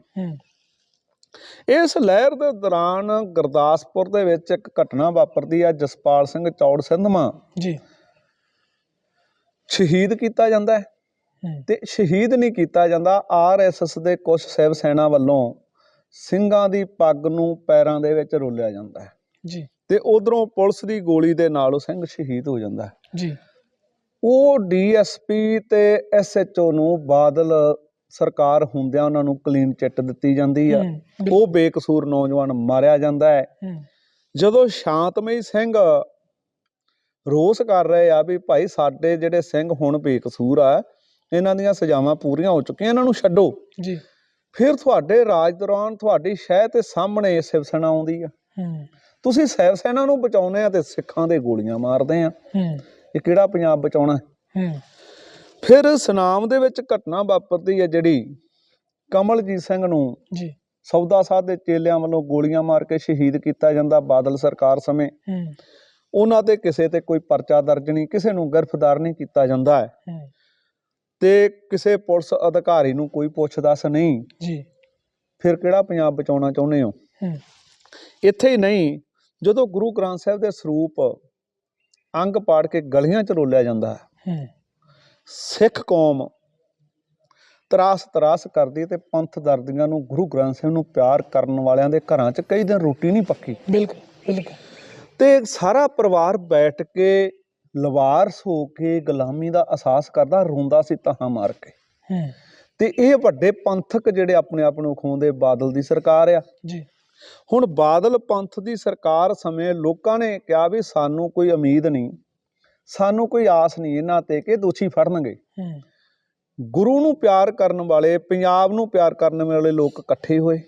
Speaker 1: ਇਸ ਲਹਿਰ ਦੇ ਦੌਰਾਨ ਗੁਰਦਾਸਪੁਰ ਦੇ ਵਿੱਚ ਇੱਕ ਘਟਨਾ ਵਾਪਰਦੀ ਆ ਜਸਪਾਲ ਸਿੰਘ ਚੌੜ ਸਿੰਧਮਾ।
Speaker 2: ਜੀ।
Speaker 1: ਸ਼ਹੀਦ ਕੀਤਾ ਜਾਂਦਾ ਹੂੰ ਤੇ ਸ਼ਹੀਦ ਨਹੀਂ ਕੀਤਾ ਜਾਂਦਾ ਆਰਐਸਐਸ ਦੇ ਕੁਝ ਸਿਵ ਸੈਨਾ ਵੱਲੋਂ ਸਿੰਘਾਂ ਦੀ ਪੱਗ ਨੂੰ ਪੈਰਾਂ ਦੇ ਵਿੱਚ ਰੋਲਿਆ ਜਾਂਦਾ ਹੈ।
Speaker 2: ਜੀ।
Speaker 1: ਤੇ ਉਧਰੋਂ ਪੁਲਿਸ ਦੀ ਗੋਲੀ ਦੇ ਨਾਲ ਉਹ ਸਿੰਘ ਸ਼ਹੀਦ ਹੋ ਜਾਂਦਾ ਹੈ।
Speaker 2: ਜੀ।
Speaker 1: ਉਹ ਡੀਐਸਪੀ ਤੇ ਐਸਐਚਓ ਨੂੰ ਬਾਦਲ ਸਰਕਾਰ ਹੁੰਦਿਆਂ ਉਹਨਾਂ ਨੂੰ ਕਲੀਨ ਚਿੱਟ ਦਿੱਤੀ ਜਾਂਦੀ ਆ। ਉਹ ਬੇਕਸੂਰ ਨੌਜਵਾਨ ਮਾਰਿਆ ਜਾਂਦਾ ਹੈ। ਜਦੋਂ ਸ਼ਾਂਤਮਈ ਸਿੰਘ ਰੋਸ ਕਰ ਰਹੇ ਆ ਵੀ ਭਾਈ ਸਾਡੇ ਜਿਹੜੇ ਸਿੰਘ ਹੁਣ ਬੇਕਸੂਰ ਆ ਇਹਨਾਂ ਦੀਆਂ ਸਜ਼ਾਵਾਂ ਪੂਰੀਆਂ ਹੋ ਚੁੱਕੀਆਂ ਇਹਨਾਂ ਨੂੰ ਛੱਡੋ।
Speaker 2: ਜੀ।
Speaker 1: ਫਿਰ ਤੁਹਾਡੇ ਰਾਜ ਦੌਰਾਨ ਤੁਹਾਡੀ ਸ਼ਹਿ ਤੇ ਸਾਹਮਣੇ ਸਿਵ ਸੈਨਾ ਆਉਂਦੀ ਆ। ਤੁਸੀਂ ਸਿਵ ਸੈਨਾ ਨੂੰ ਬਚਾਉਨੇ ਆ ਤੇ ਸਿੱਖਾਂ ਦੇ ਗੋਲੀਆਂ ਮਾਰਦੇ ਆ। ਇਹ ਕਿਹੜਾ ਪੰਜਾਬ ਬਚਾਉਣਾ ਫਿਰ ਸੁਨਾਮ ਦੇ ਵਿੱਚ ਘਟਨਾ ਵਾਪਰਦੀ ਹੈ ਜਿਹੜੀ ਕਮਲਜੀਤ ਸਿੰਘ ਨੂੰ
Speaker 2: ਜੀ।
Speaker 1: ਸੌਦਾ ਸਾਧ ਦੇ ਚੇਲਿਆਂ ਵੱਲੋਂ ਗੋਲੀਆਂ ਮਾਰ ਕੇ ਸ਼ਹੀਦ ਕੀਤਾ ਜਾਂਦਾ ਬਾਦਲ ਸਰਕਾਰ ਸਮੇਂ। ਉਹਨਾਂ ਤੇ ਕਿਸੇ ਤੇ ਕੋਈ ਪਰਚਾ ਦਰਜ ਨਹੀਂ ਕਿਸੇ ਨੂੰ ਗ੍ਰਿਫਤਾਰ ਨਹੀਂ ਕੀਤਾ ਜਾਂਦਾ ਹੈ। ਤੇ ਕਿਸੇ ਪੁਲਿਸ ਅਧਿਕਾਰੀ ਨੂੰ ਕੋਈ ਪੁੱਛ-ਦੱਸ ਨਹੀਂ।
Speaker 2: ਜੀ।
Speaker 1: ਫਿਰ ਕਿਹੜਾ ਪੰਜਾਬ ਬਚਾਉਣਾ ਚਾਹੁੰਦੇ ਹੋ?
Speaker 2: ਹੂੰ।
Speaker 1: ਇੱਥੇ ਹੀ ਨਹੀਂ ਜਦੋਂ ਗੁਰੂ ਗ੍ਰੰਥ ਸਾਹਿਬ ਦੇ ਸਰੂਪ ਅੰਗ ਪਾੜ ਕੇ ਗਲੀਆਂ 'ਚ ਰੋਲਿਆ ਜਾਂਦਾ ਹੈ। ਸਿੱਖ ਕੌਮ ਤਰਾਸ ਤਰਾਸ ਕਰਦੀ ਤੇ ਪੰਥ ਦਰਦੀਆਂ ਨੂੰ ਗੁਰੂ ਗ੍ਰੰਥ ਸਾਹਿਬ ਨੂੰ ਪਿਆਰ ਕਰਨ ਵਾਲਿਆਂ ਦੇ ਘਰਾਂ 'ਚ ਕਈ ਦਿਨ ਰੋਟੀ ਨਹੀਂ ਪੱਕੀ।
Speaker 2: ਬਿਲਕੁਲ ਬਿਲਕੁਲ।
Speaker 1: ਤੇ ਸਾਰਾ ਪਰਿਵਾਰ ਬੈਠ ਕੇ ਲਵਾਰਸ ਹੋ ਕੇ ਗੁਲਾਮੀ ਦਾ ਅਹਿਸਾਸ ਕਰਦਾ ਰੋਂਦਾ ਸੀ ਤਹਾਂ ਮਾਰ ਕੇ। ਤੇ ਇਹ ਵੱਡੇ ਪੰਥਕ ਜਿਹੜੇ ਆਪਣੇ ਆਪ ਨੂੰ ਖੋਂਦੇ ਬਾਦਲ ਦੀ ਸਰਕਾਰ ਆ।
Speaker 2: ਜੀ।
Speaker 1: ਹੁਣ ਬਾਦਲ ਪੰਥ ਦੀ ਸਰਕਾਰ ਸਮੇਂ ਲੋਕਾਂ ਨੇ ਕਿਹਾ ਵੀ ਸਾਨੂੰ ਕੋਈ ਉਮੀਦ ਨਹੀਂ ਸਾਨੂੰ ਕੋਈ ਆਸ ਨਹੀਂ ਇਹਨਾਂ ਤੇ ਕਿ ਦੋਸ਼ੀ ਫੜਨਗੇ। ਗੁਰੂ ਨੂੰ ਪਿਆਰ ਕਰਨ ਵਾਲੇ ਪੰਜਾਬ ਨੂੰ ਪਿਆਰ ਕਰਨ ਵਾਲੇ ਲੋਕ ਇਕੱਠੇ ਹੋਏ।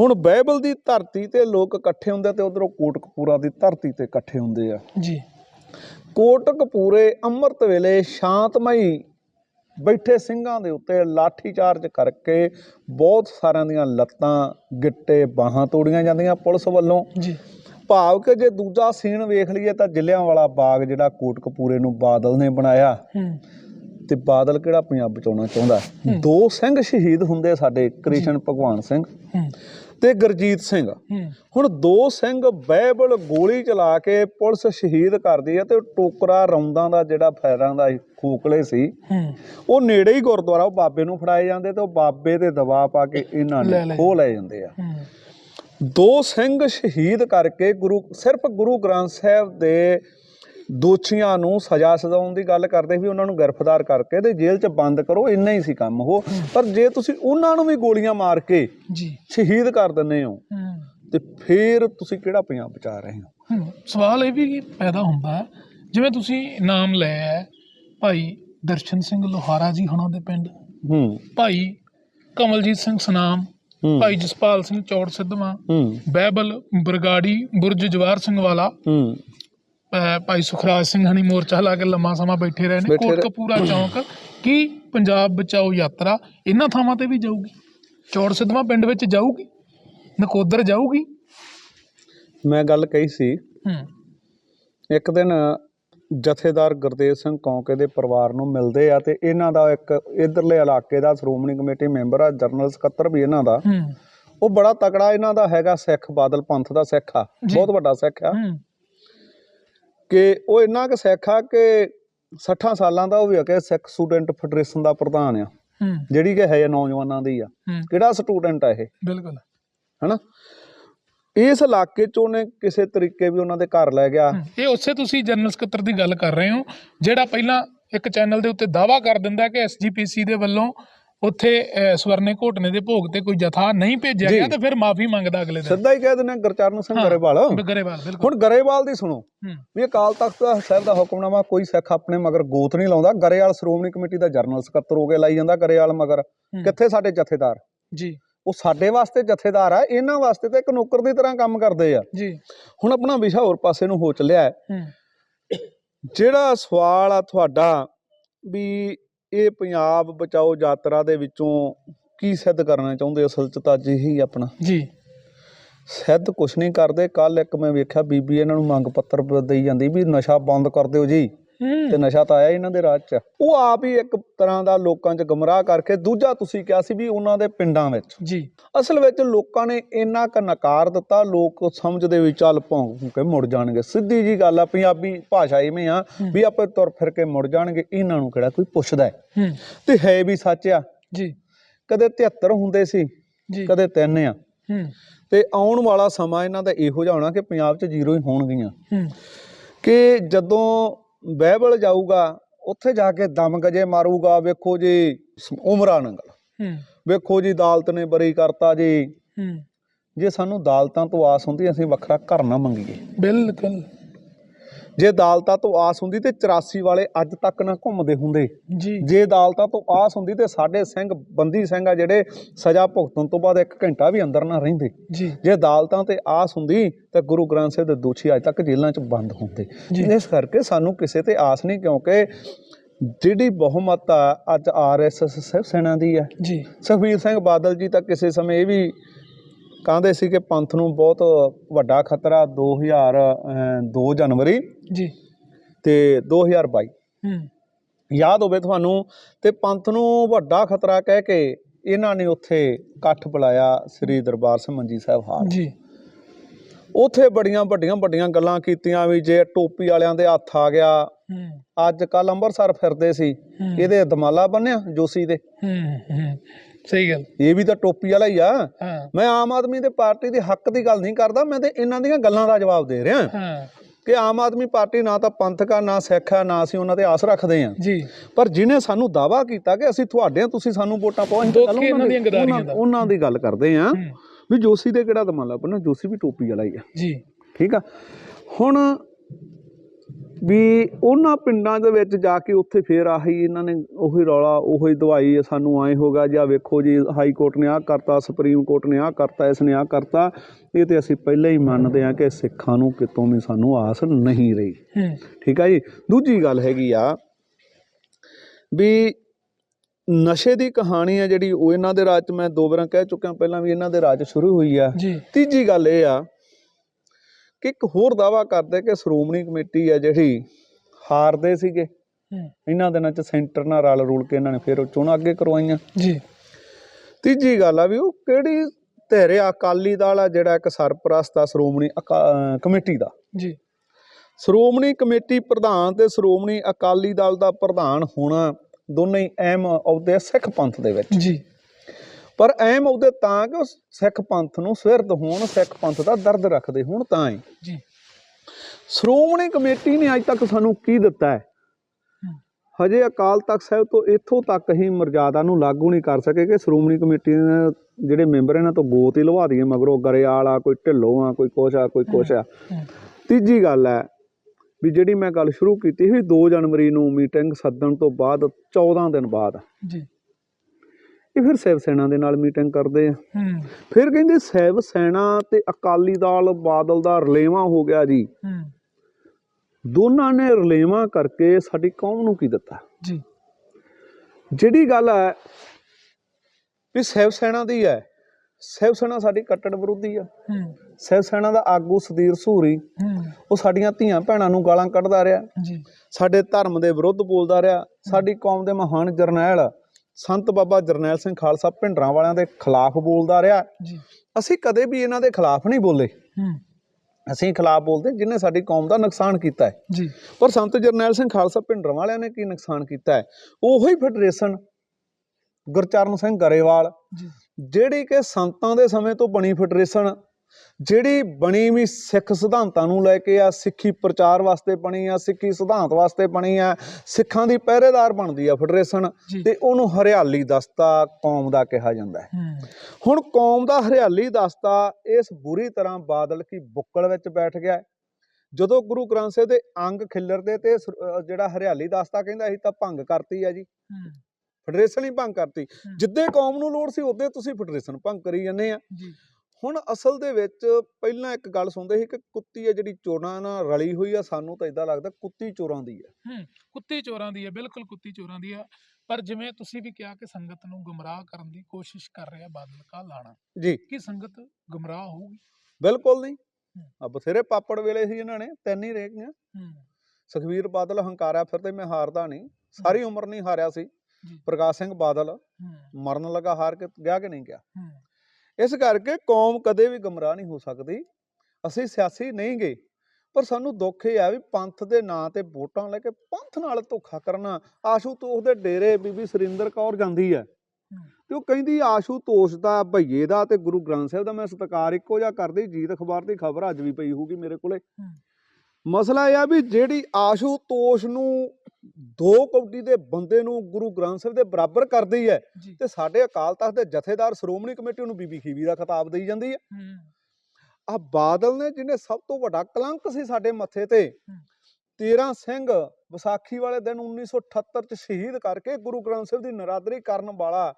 Speaker 1: ਹੁਣ ਬਾਈਬਲ ਦੀ ਧਰਤੀ ਤੇ ਲੋਕ ਇਕੱਠੇ ਹੁੰਦੇ ਤੇ ਉਧਰੋਂ ਕੋਟਕਪੂਰਾ ਦੀ ਧਰਤੀ ਤੇ ਇਕੱਠੇ ਹੁੰਦੇ ਆ।
Speaker 2: ਜੀ।
Speaker 1: ਕੋਟਕਪੂਰੇ ਅੰਮ੍ਰਿਤ ਵੇਲੇ ਸ਼ਾਂਤਮਈ ਬੈਠੇ ਸਿੰਘਾਂ ਦੇ ਉੱਤੇ ਲਾਠੀ ਚਾਰਜ ਕਰਕੇ ਬਹੁਤ ਸਾਰਿਆਂ ਦੀਆਂ ਲੱਤਾਂ ਗਿੱਟੇ ਬਾਹਾਂ ਤੋੜੀਆਂ ਜਾਂਦੀਆਂ ਪੁਲਿਸ ਵੱਲੋਂ।
Speaker 2: ਜੀ।
Speaker 1: ਭਾਵ ਕਿ ਜੇ ਦੂਜਾ ਸੀਨ ਵੇਖ ਲਈਏ ਤਾਂ ਜ਼ਿਲ੍ਹਿਆਂਵਾਲਾ ਬਾਗ ਜਿਹੜਾ ਕੋਟਕਪੂਰੇ ਨੂੰ ਬਾਦਲ ਨੇ ਬਣਾਇਆ
Speaker 2: ਹੂੰ।
Speaker 1: ਤੇ ਬਾਦਲ ਕਿਹੜਾ ਪੰਜਾਬ ਬਚਾਉਣਾ ਚਾਹੁੰਦਾ। ਦੋ ਸਿੰਘ ਸ਼ਹੀਦ ਹੁੰਦੇ ਸਾਡੇ ਕ੍ਰਿਸ਼ਨ ਭਗਵਾਨ ਸਿੰਘ।
Speaker 2: ਹੂੰ।
Speaker 1: ਤੇ ਗੁਰਜੀਤ ਸਿੰਘ। ਹੁਣ ਦੋ ਸਿੰਘ ਬਾਈਬਲ ਗੋਲੀ ਚਲਾ ਕੇ ਪੁਲਿਸ ਸ਼ਹੀਦ ਕਰਦੀ ਹੈ ਤੇ ਟੋਕਰਾ ਰੌਂਦਾਂ ਦਾ ਜਿਹੜਾ ਫੈਰਾਂ ਦਾ ਸੀ, ਖੋਖਲੇ ਸੀ ਉਹ ਨੇੜੇ ਹੀ ਗੁਰਦੁਆਰਾ ਉਹ ਬਾਬੇ ਨੂੰ ਫੜਾਏ ਜਾਂਦੇ ਤੇ ਉਹ ਬਾਬੇ ਤੇ ਦਬਾਅ ਪਾ ਕੇ ਇਹਨਾਂ ਨੇ। ਖੋਹ ਲੈ ਜਾਂਦੇ ਆ। ਦੋ ਸਿੰਘ ਸ਼ਹੀਦ ਕਰਕੇ ਗੁਰੂ ਸਿਰਫ ਗੁਰੂ ਗ੍ਰੰਥ ਸਾਹਿਬ ਦੇ ਦੋਸ਼ੀਆਂ ਨੂੰ ਸਜ਼ਾ ਸਜ਼ਾਉਣ ਦੀ ਗੱਲ ਕਰਦੇ ਵੀ ਉਹਨਾਂ ਨੂੰ ਗ੍ਰਿਫਤਾਰ ਕਰਕੇ ਤੇ ਜੇਲ੍ਹ 'ਚ ਬੰਦ ਕਰੋ ਇੰਨਾ ਹੀ ਸੀ ਕੰਮ ਉਹ। ਪਰ ਜੇ ਤੁਸੀਂ ਉਹਨਾਂ ਨੂੰ ਵੀ ਗੋਲੀਆਂ ਮਾਰ ਕੇ
Speaker 2: ਜੀ।
Speaker 1: ਸ਼ਹੀਦ ਕਰ ਦਿੰਦੇ ਹੋ ਤੇ ਫਿਰ ਤੁਸੀਂ ਕਿਹੜਾ ਪੰਜਾਬ ਬਚਾ ਰਹੇ ਹੋ?
Speaker 2: ਸਵਾਲ ਇਹ ਵੀ ਪੈਦਾ ਹੁੰਦਾ ਜਿਵੇਂ ਤੁਸੀਂ ਨਾਮ ਲਿਆ ਹੈ, ਭਾਈ ਦਰਸ਼ਨ ਸਿੰਘ ਲੋਹਾਰਾ ਜੀ ਹੁਣਾਂ ਦੇ ਪਿੰਡ
Speaker 1: ਹੂੰ।
Speaker 2: ਭਾਈ ਕਮਲਜੀਤ ਸਿੰਘ ਸਨਾਮ ਭਾਈ ਜਸਪਾਲ ਸਿੰਘ ਚੌੜ ਸਿੱਧਵਾਂ
Speaker 1: ਹੂੰ।
Speaker 2: ਬਹਿਬਲ ਬਰਗਾੜੀ ਬੁਰਜ ਜਵਾਰ ਸਿੰਘ ਵਾਲਾ ਭਾਈ ਸੁਖਰਾਜ ਸਿੰਘ ਹਣੀ ਮੋਰਚਾ ਲਾ ਕੇ ਲੰਮਾ ਸਮਾਂ ਬੈਠੇ ਰਹੇ ਨੇ। ਕੋਟਕਪੂਰਾ ਚੌਂਕ ਕੀ ਪੰਜਾਬ ਬਚਾਓ ਯਾਤਰਾ ਇਹਨਾਂ ਥਾਵਾਂ ਤੇ ਵੀ ਜਾਊਗੀ? ਚੌੜ ਸਿੱਧਵਾਂ ਪਿੰਡ ਵਿੱਚ ਜਾਊਗੀ? ਨਕੋਦਰ ਜਾਊਗੀ?
Speaker 1: ਮੈਂ ਗੱਲ ਕਹੀ ਸੀ।
Speaker 2: ਹੂੰ।
Speaker 1: ਇੱਕ ਦਿਨ ਜਥੇਦਾਰ ਗੁਰਦੇਵ ਸਿੰਘ ਕੌਂਕੇ ਦੇ ਪਰਿਵਾਰ ਨੂੰ ਮਿਲਦੇ ਆ ਤੇ ਇਹਨਾਂ ਦਾ ਇੱਕ ਇਧਰਲੇ ਇਲਾਕੇ ਦਾ ਸ਼੍ਰੋਮਣੀ ਕਮੇਟੀ ਮੈਂਬਰ ਆ ਜਨਰਲ ਸਕੱਤਰ ਵੀ ਇਹਨਾਂ ਦਾ। ਉਹ ਬੜਾ ਤਕੜਾ ਇਹਨਾਂ ਦਾ ਹੈਗਾ ਸਿੱਖ ਬਾਦਲ ਪੰਥ ਦਾ ਸਿੱਖ ਆ। ਬਹੁਤ ਵੱਡਾ ਸਿੱਖ ਆ। ਕਿ ਉਹ ਇੰਨਾ ਕੁ ਸਿੱਖ ਆ ਕਿ 60 ਸਾਲਾਂ ਦਾ ਉਹ ਵੀ ਆ ਕਿ ਸਿੱਖ ਸਟੂਡੈਂਟ ਫੈਡਰੇਸ਼ਨ ਦਾ ਪ੍ਰਧਾਨ ਆ। ਜਿਹੜੀ ਕਿ ਹੈ ਨੌਜਵਾਨਾਂ ਦੀ ਆ। ਕਿਹੜਾ ਸਟੂਡੈਂਟ ਆ ਇਹ?
Speaker 2: ਬਿਲਕੁਲ।
Speaker 1: ਹਨਾ? ਇਸ ਇਲਾਕੇ ਚ ਉਹਨੇ ਕਿਸੇ ਤਰੀਕੇ ਵੀ ਉਹਨਾਂ ਦੇ ਘਰ ਲੈ ਗਿਆ।
Speaker 2: ਇਹ ਉਸੇ ਤੁਸੀਂ ਜਨਰਲ ਸਕੱਤਰ ਦੀ ਗੱਲ ਕਰ ਰਹੇ ਹੋ ਜਿਹੜਾ ਪਹਿਲਾਂ ਇੱਕ ਚੈਨਲ ਦੇ ਉੱਤੇ ਦਾਵਾ ਕਰ ਦਿੰਦਾ ਕਿ ਐਸਜੀਪੀਸੀ ਦੇ ਵੱਲੋਂ ਉੱਥੇ ਸਵਰਨੇ ਘੋਟਨੇ ਦੇ ਭੋਗ ਤੇ ਕੋਈ ਜਥਾ ਨਹੀਂ ਭੇਜਿਆ। ਗਿਆ ਤੇ ਫਿਰ ਮਾਫੀ ਮੰਗਦਾ ਅਗਲੇ ਦਿਨ।
Speaker 1: ਸਿੱਧਾ ਹੀ ਕਹਿ ਦਿੰਦੇ ਗੁਰਚਰਨ ਸਿੰਘ। ਗਰੇਵਾਲ। ਹੁਣ ਗਰੇਵਾਲ ਦੀ ਸੁਣੋ। ਵੀ ਅਕਾਲ ਤਖਤ ਸਾਹਿਬ ਦਾ ਹੁਕਮਨਾਮਾ ਕੋਈ ਸਿੱਖ ਆਪਣੇ ਮਗਰ ਗੋਤ ਨਹੀਂ ਲਾਉਂਦਾ। ਗਰੇਵਾਲ ਸ਼੍ਰੋਮਣੀ ਕਮੇਟੀ ਦਾ ਜਰਨਲ ਸਕੱਤਰ ਹੋ ਕੇ ਲਾਈ ਜਾਂਦਾ ਗਰੇਵਾਲ ਮਗਰ। ਕਿੱਥੇ ਸਾਡੇ ਜਥੇਦਾਰ?
Speaker 2: ਜੀ।
Speaker 1: ਉਹ ਸਾਡੇ ਵਾਸਤੇ ਜਥੇਦਾਰ ਆ ਇਹਨਾਂ ਵਾਸਤੇ ਤਾਂ ਇੱਕ ਨੌਕਰ ਦੀ ਤਰ੍ਹਾਂ ਕੰਮ ਕਰਦੇ ਆ।
Speaker 2: ਜੀ।
Speaker 1: ਹੁਣ ਆਪਣਾ ਵਿਸ਼ਾ ਹੋਰ ਪਾਸੇ ਨੂੰ ਹੋ ਚੱਲਿਆ ਜਿਹੜਾ ਸਵਾਲ ਆ ਤੁਹਾਡਾ ਵੀ ਇਹ ਪੰਜਾਬ ਬਚਾਓ ਯਾਤਰਾ ਦੇ ਵਿੱਚੋਂ ਕੀ ਸਿੱਧ ਕਰਨਾ ਚਾਹੁੰਦੇ ਅਸਲ ਚ ਤਾਂ ਜਿਹੀ ਆਪਣਾ।
Speaker 2: ਜੀ।
Speaker 1: ਸਿੱਧ ਕੁਛ ਨਹੀਂ ਕਰਦੇ। ਕੱਲ ਇੱਕ ਮੈਂ ਵੇਖਿਆ ਬੀਬੀ ਇਹਨਾਂ ਨੂੰ ਮੰਗ ਪੱਤਰ ਦੇਈ ਜਾਂਦੀ ਵੀ ਨਸ਼ਾ ਬੰਦ ਕਰ ਦਿਓ ਜੀ। ਤੇ ਨਸ਼ਾ ਤਾਂ ਆਇਆ ਇਹਨਾਂ ਦੇ ਰਾਜ ਚ। ਉਹ ਆਪ ਹੀ ਇੱਕ ਤਰ੍ਹਾਂ ਦਾ ਲੋਕਾਂ 'ਚ ਗਮਰਾਹ ਕਰਕੇ ਦੂਜਾ ਤੁਸੀਂ ਕਿਹਾ ਸੀ ਵੀ ਉਹਨਾਂ ਦੇ ਪਿੰਡਾਂ ਵਿੱਚ।
Speaker 2: ਜੀ।
Speaker 1: ਅਸਲ ਵਿੱਚ ਲੋਕਾਂ ਨੇ ਇੰਨਾ ਕ ਨਕਾਰ ਦਿੱਤਾ ਲੋਕ ਸਮਝਦੇ ਵੀ ਚੱਲ ਭੌਂਕ ਕੇ ਮੁੜ ਜਾਣਗੇ। ਸਿੱਧੀ ਜੀ ਗੱਲ ਆ ਪੰਜਾਬੀ ਭਾਸ਼ਾ ਇਵੇਂ ਆ। ਵੀ ਆਪੇ ਤੁਰ ਫਿਰ ਕੇ ਮੁੜ ਜਾਣਗੇ ਇਹਨਾਂ ਨੂੰ ਕਿਹੜਾ ਕੋਈ ਪੁੱਛਦਾ ਹੈ? ਤੇ ਹੈ ਵੀ ਸੱਚ ਆ।
Speaker 2: ਜੀ।
Speaker 1: ਕਦੇ 73 ਹੁੰਦੇ ਸੀ
Speaker 2: ਜੀ।
Speaker 1: ਕਦੇ 3 ਆ।
Speaker 2: ਹੂੰ।
Speaker 1: ਤੇ ਆਉਣ ਵਾਲਾ ਸਮਾਂ ਇਹਨਾਂ ਦਾ ਇਹੋ ਜਿਹਾ ਹੋਣਾ ਕਿ ਪੰਜਾਬ 'ਚ ਜ਼ੀਰੋ ਹੀ ਹੋਣਗੀਆਂ।
Speaker 2: ਹੂੰ।
Speaker 1: ਕਿ ਜਦੋਂ ਬਾਈਬਲ ਜਾਊਗਾ ਉੱਥੇ ਜਾ ਕੇ ਦਮ ਗਜੇ ਮਾਰੂਗਾ ਵੇਖੋ ਜੀ ਉਮਰਾਂ ਨੰਗਲ
Speaker 2: ਹੂੰ।
Speaker 1: ਵੇਖੋ ਜੀ ਅਦਾਲਤ ਨੇ ਬਰੀ ਕਰਤਾ ਜੀ।
Speaker 2: ਹੂੰ।
Speaker 1: ਜੇ ਸਾਨੂੰ ਅਦਾਲਤਾਂ ਤੋਂ ਆਸ ਹੁੰਦੀ ਅਸੀਂ ਵੱਖਰਾ ਘਰ ਨਾ ਮੰਗੀਏ।
Speaker 2: ਬਿਲਕੁਲ।
Speaker 1: ਜੇ ਅਦਾਲਤਾਂ ਤੋਂ ਆਸ ਹੁੰਦੀ ਤੇ 84 ਵਾਲੇ ਅੱਜ ਤੱਕ ਨਾ ਘੁੰਮਦੇ ਹੁੰਦੇ।
Speaker 2: ਜੀ।
Speaker 1: ਜੇ ਅਦਾਲਤਾਂ ਤੋਂ ਆਸ ਹੁੰਦੀ ਤੇ ਸਾਡੇ ਸਿੰਘ ਬੰਦੀ ਸਿੰਘ ਆ ਜਿਹੜੇ ਸਜ਼ਾ ਭੁਗਤਣ ਤੋਂ ਬਾਅਦ ਇੱਕ ਘੰਟਾ ਵੀ ਅੰਦਰ ਨਾ ਰਹਿੰਦੇ।
Speaker 2: ਜੀ।
Speaker 1: ਜੇ ਅਦਾਲਤਾਂ ਤੇ ਆਸ ਹੁੰਦੀ ਤਾਂ ਗੁਰੂ ਗ੍ਰੰਥ ਸਾਹਿਬ ਦੇ ਦੋਸ਼ੀ ਅੱਜ ਤੱਕ ਜੇਲ੍ਹਾਂ 'ਚ ਬੰਦ ਹੁੰਦੇ। ਇਸ ਕਰਕੇ ਸਾਨੂੰ ਕਿਸੇ ਤੇ ਆਸ ਨਹੀਂ ਕਿਉਂਕਿ ਜਿਹੜੀ ਬਹੁਮਤ ਆ ਅੱਜ ਆਰਐਸਐਸ ਸੈਨਾ ਦੀ ਹੈ
Speaker 2: ਜੀ।
Speaker 1: ਸੁਖਬੀਰ ਸਿੰਘ ਬਾਦਲ ਜੀ ਤਾਂ ਕਿਸੇ ਸਮੇਂ ਇਹ ਵੀ ਕਹਿੰਦੇ ਸੀ ਕਿ ਪੰਥ ਨੂੰ ਬਹੁਤ ਵੱਡਾ ਖਤਰਾ 2002 ਜਨਵਰੀ
Speaker 2: ਜੀ।
Speaker 1: ਤੇ 2022
Speaker 2: ਹੂੰ।
Speaker 1: ਯਾਦ ਹੋਵੇ ਤੁਹਾਨੂੰ ਤੇ ਪੰਥ ਨੂੰ ਵੱਡਾ ਖਤਰਾ ਕਹਿ ਕੇ ਇਹਨਾਂ ਨੇ ਉੱਥੇ ਇਕੱਠ ਬੁਲਾਇਆ ਸ੍ਰੀ ਦਰਬਾਰ ਸਿੰਘ ਮੰਜੀ ਸਾਹਿਬ ਹਾਲ।
Speaker 2: ਜੀ।
Speaker 1: ਉੱਥੇ ਬੜੀਆਂ ਵੱਡੀਆਂ ਵੱਡੀਆਂ ਗੱਲਾਂ ਕੀਤੀਆਂ ਵੀ ਜੇ ਟੋਪੀ ਵਾਲਿਆਂ ਦੇ ਹੱਥ ਆ ਗਿਆ। ਅੱਜ ਕੱਲ ਅੰਮ੍ਰਿਤਸਰ ਫਿਰਦੇ ਸੀ। ਇਹਦੇ ਦਮਾਲਾ ਬੰਨਿਆ ਜੋਸੀ ਦੇ।
Speaker 2: ਸਹੀ ਗੱਲ।
Speaker 1: ਇਹ ਵੀ ਤਾਂ ਟੋਪੀ ਵਾਲਾ ਹੀ ਆ। ਮੈਂ ਆਮ ਆਦਮੀ ਦੇ ਪਾਰਟੀ ਦੇ ਹੱਕ ਦੀ ਗੱਲ ਨਹੀਂ ਕਰਦਾ ਮੈਂ ਤੇ ਇਹਨਾਂ ਦੀਆਂ ਗੱਲਾਂ ਦਾ ਜਵਾਬ ਦੇ ਰਿਹਾ।
Speaker 2: ਹਾਂ।
Speaker 1: ਕਿ ਆਮ ਆਦਮੀ ਪਾਰਟੀ ਨਾ ਤਾਂ ਪੰਥਕ ਆ ਨਾ ਸਿੱਖ ਆ ਨਾ ਅਸੀਂ ਉਹਨਾਂ ਤੇ ਆਸ ਰੱਖਦੇ ਆ।
Speaker 2: ਜੀ।
Speaker 1: ਪਰ ਜਿਹਨੇ ਸਾਨੂੰ ਦਾਵਾ ਕੀਤਾ ਕਿ ਅਸੀਂ ਤੁਹਾਡੇ ਆ ਤੁਸੀਂ ਸਾਨੂੰ ਵੋਟਾਂ ਪਾਓ ਅਸੀਂ ਉਹਨਾਂ-
Speaker 2: ਦਾ।
Speaker 1: ਉਹਨਾਂ ਦੀ। ਗੱਲ ਕਰਦੇ ਆ। ਵੀ ਜੋਸੀ ਦੇ ਕਿਹੜਾ ਦਮਾਲਾ ਬੰਨਾ ਜੋਸੀ ਵੀ ਟੋਪੀ ਵਾਲਾ ਹੀ ਆ।
Speaker 2: ਜੀ।
Speaker 1: ਠੀਕ ਆ? ਹੁਣ ਵੀ ਉਹਨਾਂ ਪਿੰਡਾਂ ਦੇ ਵਿੱਚ ਜਾ ਕੇ ਉੱਥੇ ਫੇਰ ਆਹੀ ਇਹਨਾਂ ਨੇ ਉਹੀ ਰੌਲਾ ਉਹੀ ਦਵਾਈ ਸਾਨੂੰ ਆਏ ਹੋਗਾ ਜਾਂ ਵੇਖੋ ਜੀ ਹਾਈ ਕੋਰਟ ਨੇ ਆਹ ਕਰਤਾ ਸੁਪਰੀਮ ਕੋਰਟ ਨੇ ਆਹ ਕਰਤਾ ਇਸ ਨੇ ਆਹ ਕਰਤਾ ਇਹ ਤੇ ਅਸੀਂ ਪਹਿਲਾਂ ਹੀ ਮੰਨਦੇ ਆ ਕਿ ਸਿੱਖਾਂ ਨੂੰ ਕਿਤੋਂ ਵੀ ਸਾਨੂੰ ਆਸ ਨਹੀਂ ਰਹੀ। ਠੀਕ ਆ ਜੀ? ਦੂਜੀ ਗੱਲ ਹੈਗੀ ਆ ਵੀ ਨਸ਼ੇ ਦੀ ਕਹਾਣੀ ਆ ਜਿਹੜੀ ਉਹ ਇਹਨਾਂ ਦੇ ਰਾਜ 'ਚ ਮੈਂ ਦੋ ਵਾਰਾਂ ਕਹਿ ਚੁੱਕਿਆ ਪਹਿਲਾਂ ਵੀ ਇਹਨਾਂ ਦੇ ਰਾਜ ਸ਼ੁਰੂ ਹੋਈ ਆ। ਤੀਜੀ ਗੱਲ ਇਹ ਆ ਕਿ ਇੱਕ ਹੋਰ ਦਾਵਾ ਕਰਦੇ ਕਿ ਸ਼੍ਰੋਮਣੀ ਕਮੇਟੀ ਆ ਜਿਹੜੀ ਹਾਰਦੇ ਸੀਗੇ।
Speaker 2: ਹੂੰ।
Speaker 1: ਇਹਨਾਂ ਦਿਨਾਂ 'ਚ ਸੈਂਟਰ ਨਾਲ ਰਲ ਰੂਲ ਕੇ ਇਹਨਾਂ ਨੇ ਫਿਰ ਉਹ ਚੋਣਾਂ ਅੱਗੇ ਕਰਵਾਈਆਂ।
Speaker 2: ਜੀ।
Speaker 1: ਤੀਜੀ ਗੱਲ ਆ ਵੀ ਉਹ ਕਿਹੜੀ ਧਿਰ ਅਕਾਲੀ ਦਲ ਆ ਜਿਹੜਾ ਇੱਕ ਸਰਪ੍ਰਸਤ ਆ ਸ਼੍ਰੋਮਣੀ ਕਮੇਟੀ ਦਾ।
Speaker 2: ਜੀ।
Speaker 1: ਸ਼੍ਰੋਮਣੀ ਕਮੇਟੀ ਪ੍ਰਧਾਨ ਤੇ ਸ਼੍ਰੋਮਣੀ ਅਕਾਲੀ ਦਲ ਦਾ ਪ੍ਰਧਾਨ ਹੋਣਾ ਦੋਨੇ ਹੀ ਅਹਿਮ ਅਹੁਦੇ ਸਿੱਖ ਪੰਥ ਦੇ ਵਿੱਚ।
Speaker 2: ਜੀ।
Speaker 1: ਪਰ ਅਹਿਮ ਅਹੁਦੇ ਤਾਂ ਕਿ ਉਹ ਸਿੱਖ ਪੰਥ ਨੂੰ ਸਵਿਰਦ ਹੋਣ ਸਿੱਖ ਪੰਥ ਦਾ ਦਰਦ ਰੱਖਦੇ ਹੋਣ ਤਾਂ ਹੀ।
Speaker 2: ਜੀ।
Speaker 1: ਸ਼੍ਰੋਮਣੀ ਕਮੇਟੀ ਨੇ ਅੱਜ ਤੱਕ ਸਾਨੂੰ ਕੀ ਦਿੱਤਾ ਹੈ। ਹਜੇ ਅਕਾਲ ਤਖਤ ਸਾਹਿਬ ਤੋਂ ਇੱਥੋਂ ਤੱਕ ਹੀ ਮਰਜ਼ਾਦਾ ਨੂੰ ਲਾਗੂ ਨਹੀਂ ਕਰ ਸਕੇ ਕਿ ਸ਼੍ਰੋਮਣੀ ਕਮੇਟੀ ਦੇ ਜਿਹੜੇ ਮੈਂਬਰ ਇਹਨਾਂ ਤੋਂ ਗੋਤ ਹੀ ਲਵਾ ਦਈਏ ਮਗਰੋਂ ਗਰੇਵਾਲ ਆ ਕੋਈ ਢਿੱਲੋਂ ਆ ਕੋਈ ਕੁਛ ਆ ਕੋਈ ਕੁਛ ਆ। ਤੀਜੀ ਗੱਲ ਹੈ ਵੀ ਜਿਹੜੀ ਮੈਂ ਗੱਲ ਸ਼ੁਰੂ ਕੀਤੀ ਸੀ 2 ਜਨਵਰੀ ਨੂੰ ਮੀਟਿੰਗ ਸੱਦਣ ਤੋਂ ਬਾਅਦ 14 ਦਿਨ ਬਾਅਦ।
Speaker 2: ਜੀ।
Speaker 1: ਇਹ ਫਿਰ ਸਿਵ ਸੈਨਾ ਦੇ ਨਾਲ ਮੀਟਿੰਗ ਕਰਦੇ ਆ।
Speaker 2: ਹੂੰ।
Speaker 1: ਫਿਰ ਕਹਿੰਦੇ ਸਿਵ ਸੈਨਾ ਤੇ ਅਕਾਲੀ ਦਲ ਬਾਦਲ ਦਾ ਰਲੇਵਾਂ ਹੋ ਗਿਆ ਜੀ।
Speaker 2: ਹੂੰ।
Speaker 1: ਦੋਨਾਂ ਨੇ ਰਲੇਵਾਂ ਕਰਕੇ ਸਾਡੀ ਕੌਮ ਨੂੰ ਕੀ ਦਿੱਤਾ?
Speaker 2: ਜੀ।
Speaker 1: ਜਿਹੜੀ ਗੱਲ ਹੈ ਵੀ ਸਿਵ ਸੈਨਾ ਦੀ ਹੈ ਸਿਵ ਸੈਨਾ ਸਾਡੀ ਕੱਟੜ ਵਿਰੋਧੀ ਆ।
Speaker 2: ਹੂੰ।
Speaker 1: ਸਿਵ ਸੈਨਾ ਦਾ ਆਗੂ ਸਦੀਰ ਸੂਰੀ
Speaker 2: ਹੂੰ।
Speaker 1: ਉਹ ਸਾਡੀਆਂ ਧੀਆਂ ਭੈਣਾਂ ਨੂੰ ਗਾਲਾਂ ਕੱਢਦਾ ਰਿਹਾ।
Speaker 2: ਜੀ।
Speaker 1: ਸਾਡੇ ਧਰਮ ਦੇ ਵਿਰੁੱਧ ਬੋਲਦਾ ਰਿਹਾ। ਸਾਡੀ ਕੌਮ ਦੇ ਮਹਾਨ ਜਰਨੈਲ ਸੰਤ ਬਾਬਾ ਜਰਨੈਲ ਸਿੰਘ ਖਾਲਸਾ ਭਿੰਡਰਾਂ ਵਾਲਿਆਂ ਦੇ ਖਿਲਾਫ ਬੋਲਦਾ ਰਿਹਾ।
Speaker 2: ਜੀ।
Speaker 1: ਅਸੀਂ ਕਦੇ ਵੀ ਇਹਨਾਂ ਦੇ ਖਿਲਾਫ ਨਹੀਂ ਬੋਲੇ।
Speaker 2: ਹੂੰ।
Speaker 1: ਅਸੀਂ ਖਿਲਾਫ ਬੋਲਦੇ ਜਿਨੇ ਸਾਡੀ ਕੌਮ ਦਾ ਨੁਕਸਾਨ ਕੀਤਾ ਹੈ।
Speaker 2: ਜੀ।
Speaker 1: ਪਰ ਸੰਤ ਜਰਨੈਲ ਸਿੰਘ ਖਾਲਸਾ ਭਿੰਡਰਾਂ ਵਾਲਿਆਂ ਨੇ ਕੀ ਨੁਕਸਾਨ ਕੀਤਾ ਹੈ? ਉਹੀ ਫੈਡਰੇਸ਼ਨ ਗੁਰਚਰਨ ਸਿੰਘ ਗਰੇਵਾਲ
Speaker 2: ਜੀ।
Speaker 1: ਜਿਹੜੀ ਕਿ ਸੰਤਾਂ ਦੇ ਸਮੇਂ ਤੋਂ ਬਣੀ ਫੈਡਰੇਸ਼ਨ ਜਿਹੜੀ ਬਣੀ ਵੀ ਸਿੱਖ ਸਿਧਾਂਤਾਂ ਨੂੰ ਲੈ ਕੇ ਆ ਸਿੱਖੀ ਪ੍ਰਚਾਰ ਵਾਸਤੇ ਬਣੀ ਆ ਸਿੱਖੀ ਸਿਧਾਂਤ ਵਾਸਤੇ ਬਣੀ ਆ ਸਿੱਖਾਂ ਦੀ ਪਹਿਰੇਦਾਰ ਬਣਦੀ ਆ ਫੈਡਰੇਸ਼ਨ ਤੇ ਉਹਨੂੰ ਹਰਿਆਲੀ ਦਸਤਾ ਕੌਮ ਦਾ ਕਿਹਾ ਜਾਂਦਾ ਹੈ। ਹੁਣ ਕੌਮ ਦਾ ਹਰਿਆਲੀ ਦਸਤਾ ਇਸ ਬੁਰੀ ਤਰ੍ਹਾਂ ਬਾਦਲ ਕੀ ਬੁੱਕਲ ਵਿੱਚ ਬੈਠ ਗਿਆ। ਜਦੋਂ ਗੁਰੂ ਗ੍ਰੰਥ ਸਾਹਿਬ ਦੇ ਅੰਗ ਖਿੱਲਰਦੇ ਤੇ ਸ- ਜਿਹੜਾ ਹਰਿਆਲੀ ਦਸਤਾ ਕਹਿੰਦਾ ਅਸੀਂ ਤਾਂ ਭੰਗ ਕਰਤੀ ਆ ਜੀ। ਫੈਡਰੇਸ਼ਨ ਹੀ ਭੰਗ ਕਰਤੀ। ਜਿੱਦੇ ਕੌਮ ਨੂੰ ਲੋੜ ਸੀ ਉਹਦੇ ਤੁਸੀਂ ਫੈਡਰੇਸ਼ਨ ਭੰਗ ਕਰੀ ਜਾਂਦੇ ਆ।
Speaker 2: ਜੀ।
Speaker 1: ਹੁਣ ਅਸਲ ਦੇ ਵਿੱਚ ਪਹਿਲਾਂ ਇੱਕ ਗੱਲ ਸੁਣਦੇ ਸੀ ਕਿ ਕੁੱਤੀ ਹੈ ਜਿਹੜੀ ਚੋਰਾਂ ਨਾਲ ਰਲੀ ਹੋਈ ਆ ਸਾਨੂੰ ਤਾਂ ਇਦਾਂ ਲੱਗਦਾ ਕੁੱਤੀ ਚੋਰਾਂ ਦੀ ਹੈ
Speaker 2: ਹੂੰ ਕੁੱਤੀ ਚੋਰਾਂ ਦੀ ਹੈ ਬਿਲਕੁਲ ਕੁੱਤੀ ਚੋਰਾਂ ਦੀ ਹੈ ਪਰ ਜਿਵੇਂ ਤੁਸੀਂ ਵੀ ਕਿਹਾ ਕਿ ਸੰਗਤ ਨੂੰ ਗੁੰਮਰਾਹ ਕਰਨ ਦੀ ਕੋਸ਼ਿਸ਼ ਕਰ ਰਿਹਾ ਬਾਦਲ ਕਾ ਲਾਣਾ
Speaker 1: ਜੀ।
Speaker 2: ਕਿ ਸੰਗਤ ਗੁੰਮਰਾਹ ਹੋਊਗੀ?
Speaker 1: ਬਿਲਕੁਲ ਨਹੀਂ। ਆ ਬਥੇਰੇ ਪਾਪੜ ਵੇਲੇ ਸੀ ਇਹਨਾਂ ਨੇ ਤਿੰਨ ਹੀ ਰਹਿ ਗਈਆਂ।
Speaker 2: ਹੂੰ।
Speaker 1: ਸੁਖਵੀਰ ਬਾਦਲ ਹੰਕਾਰਿਆ ਫਿਰ ਤੇ ਮੈਂ ਹਾਰਦਾ ਨਹੀਂ। ਸਾਰੀ ਉਮਰ ਨਹੀਂ ਹਾਰਿਆ ਸੀ। ਪ੍ਰਕਾਸ਼ ਸਿੰਘ ਬਾਦਲ ਮਰਨ ਲੱਗਾ ਹਾਰ ਕੇ ਗਿਆ ਕਿ ਨਹੀਂ ਗਿਆ?
Speaker 2: ਹੂੰ।
Speaker 1: ਇਸ ਕਰਕੇ ਕੌਮ ਕਦੇ ਵੀ ਗਮਰਾਹ ਨਹੀਂ ਹੋ ਸਕਦੀ। ਅਸੀਂ ਸਿਆਸੀ ਨਹੀਂ ਗਏ ਪਰ ਸਾਨੂੰ ਦੁੱਖ ਇਹ ਆ ਵੀ ਪੰਥ ਦੇ ਨਾਂ ਤੇ ਵੋਟਾਂ ਲੈ ਕੇ ਪੰਥ ਨਾਲ ਧੋਖਾ ਕਰਨਾ ਆਸ਼ੂਤੋਸ਼ ਦੇ ਡੇਰੇ ਬੀਬੀ ਸੁਰਿੰਦਰ ਕੌਰ ਜਾਂਦੀ ਹੈ। ਤੇ ਉਹ ਕਹਿੰਦੀ ਆਸ਼ੂਤੋਸ਼ ਦਾ ਭਈਏ ਦਾ ਤੇ ਗੁਰੂ ਗ੍ਰੰਥ ਸਾਹਿਬ ਦਾ ਮੈਂ ਸਤਿਕਾਰ ਇੱਕੋ ਜਿਹਾ ਕਰਦੀ ਜੀਤ ਅਖਬਾਰ ਦੀ ਖਬਰ ਅੱਜ ਵੀ ਪਈ ਹੋਊਗੀ ਮੇਰੇ ਕੋਲੇ। ਮਸਲਾ ਇਹ ਆ ਵੀ ਜਿਹੜੀ ਆਸ਼ੂਤੋਸ਼ ਨੂੰ ਦੋ ਕੌਡੀ ਦੇ ਬੰਦੇ ਨੂੰ ਗੁਰੂ ਗ੍ਰੰਥ ਸਾਹਿਬ ਦੇ ਬਰਾਬਰ ਕਰਦੀ ਹੈ ਤੇ ਸਾਡੇ ਅਕਾਲ ਤਖਤ ਦੇ ਜਥੇਦਾਰ ਸ਼੍ਰੋਮਣੀ ਕਮੇਟੀ ਨੂੰ ਬੀਬੀ ਖੀਵੀ ਦਾ ਖਿਤਾਬ ਦੇਈ ਜਾਂਦੀ ਹੈ। ਆ ਬਾਦਲ ਨੇ ਜਿਹਨੇ ਸਭ ਤੋਂ ਵੱਡਾ ਕਲੰਕ ਸੀ ਸਾਡੇ ਮੱਥੇ ਤੇ
Speaker 2: ਹੂੰ।
Speaker 1: 13 ਸਿੰਘ ਵਿਸਾਖੀ ਵਾਲੇ ਦਿਨ 1978 ਚ ਸ਼ਹੀਦ ਕਰਕੇ ਗੁਰੂ ਗ੍ਰੰਥ ਸਾਹਿਬ ਦੀ ਨਰਾਦਰੀ ਕਰਨ ਵਾਲਾ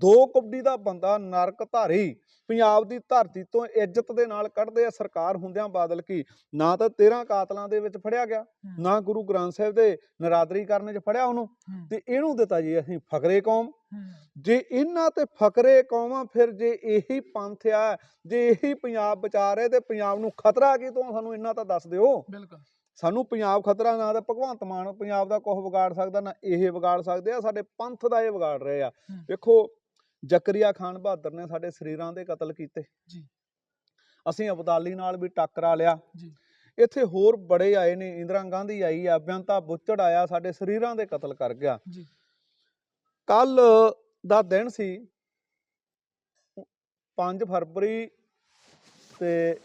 Speaker 1: ਦੋ ਕਬੱਡੀ ਦਾ ਬੰਦਾ ਨਰਕ ਧਾਰੀ ਪੰਜਾਬ ਦੀ ਧਰਤੀ ਤੋਂ ਇੱਜ਼ਤ ਦੇ ਨਾਲ ਕੱਢਦੇ ਆ ਸਰਕਾਰ ਹੁੰਦਿਆਂ ਬਾਦਲ ਕੀ ਨਾ ਤਾਂ 13 ਕਾਤਲਾਂ ਦੇ ਵਿੱਚ ਫੜਿਆ ਗਿਆ
Speaker 2: ਹੂੰ,
Speaker 1: ਨਾ ਗੁਰੂ ਗ੍ਰੰਥ ਸਾਹਿਬ ਦੇ ਨਰਾਦਰੀ ਕਰਨ 'ਚ ਫੜਿਆ ਉਹਨੂੰ
Speaker 2: ਹੂੰ,
Speaker 1: ਤੇ ਇਹਨੂੰ ਦਿੱਤਾ ਜੀ ਅਸੀਂ ਫਕਰੇ ਕੌਮ।
Speaker 2: ਹੂੰ,
Speaker 1: ਜੇ ਇਹਨਾਂ ਤੇ ਫਕਰੇ ਕੌਮਾਂ ਫਿਰ ਜੇ ਇਹੀ ਪੰਥ ਆ ਜੇ ਇਹੀ ਪੰਜਾਬ ਬਚਾ ਰਹੇ ਤੇ ਪੰਜਾਬ ਨੂੰ ਖਤਰਾ ਕੀ ਤੋਂ ਸਾਨੂੰ ਇੰਨਾ ਤਾਂ ਦੱਸ ਦਿਓ।
Speaker 2: ਬਿਲਕੁਲ।
Speaker 1: ਸਾਨੂੰ ਪੰਜਾਬ ਖਤਰਾ ਨਾ ਤਾਂ ਭਗਵੰਤ ਮਾਨ ਪੰਜਾਬ ਦਾ ਕੁਝ ਵਿਗਾੜ ਸਕਦਾ ਨਾ ਇਹ ਵਿਗਾੜ ਸਕਦੇ ਆ ਸਾਡੇ ਪੰਥ ਦਾ ਇਹ ਵਿਗਾੜ ਰਹੇ ਆ। ਵੇਖੋ ਜ਼ਕਰੀਆ ਖਾਨ ਬਹਾਦਰ ਨੇ ਸਾਡੇ ਸਰੀਰਾਂ ਦੇ ਕਤਲ ਕੀਤੇ।
Speaker 2: ਜੀ।
Speaker 1: ਅਸੀਂ ਅਬਦਾਲੀ ਨਾਲ ਵੀ ਟੱਕਰਾ ਲਿਆ।
Speaker 2: ਜੀ।
Speaker 1: ਇੱਥੇ ਹੋਰ ਬੜੇ ਆਏ ਨੇ ਇੰਦਰਾ ਗਾਂਧੀ ਆਈ ਆ ਬੇਅੰਤਾ ਬੁੱਚੜ ਆਇਆ ਸਾਡੇ ਸਰੀਰਾਂ ਦੇ ਕਤਲ ਕਰ ਗਿਆ।
Speaker 2: ਜੀ।
Speaker 1: ਕੱਲ ਦਾ ਦਿਨ ਸੀ 5 ਫਰਵਰੀ ਤੇ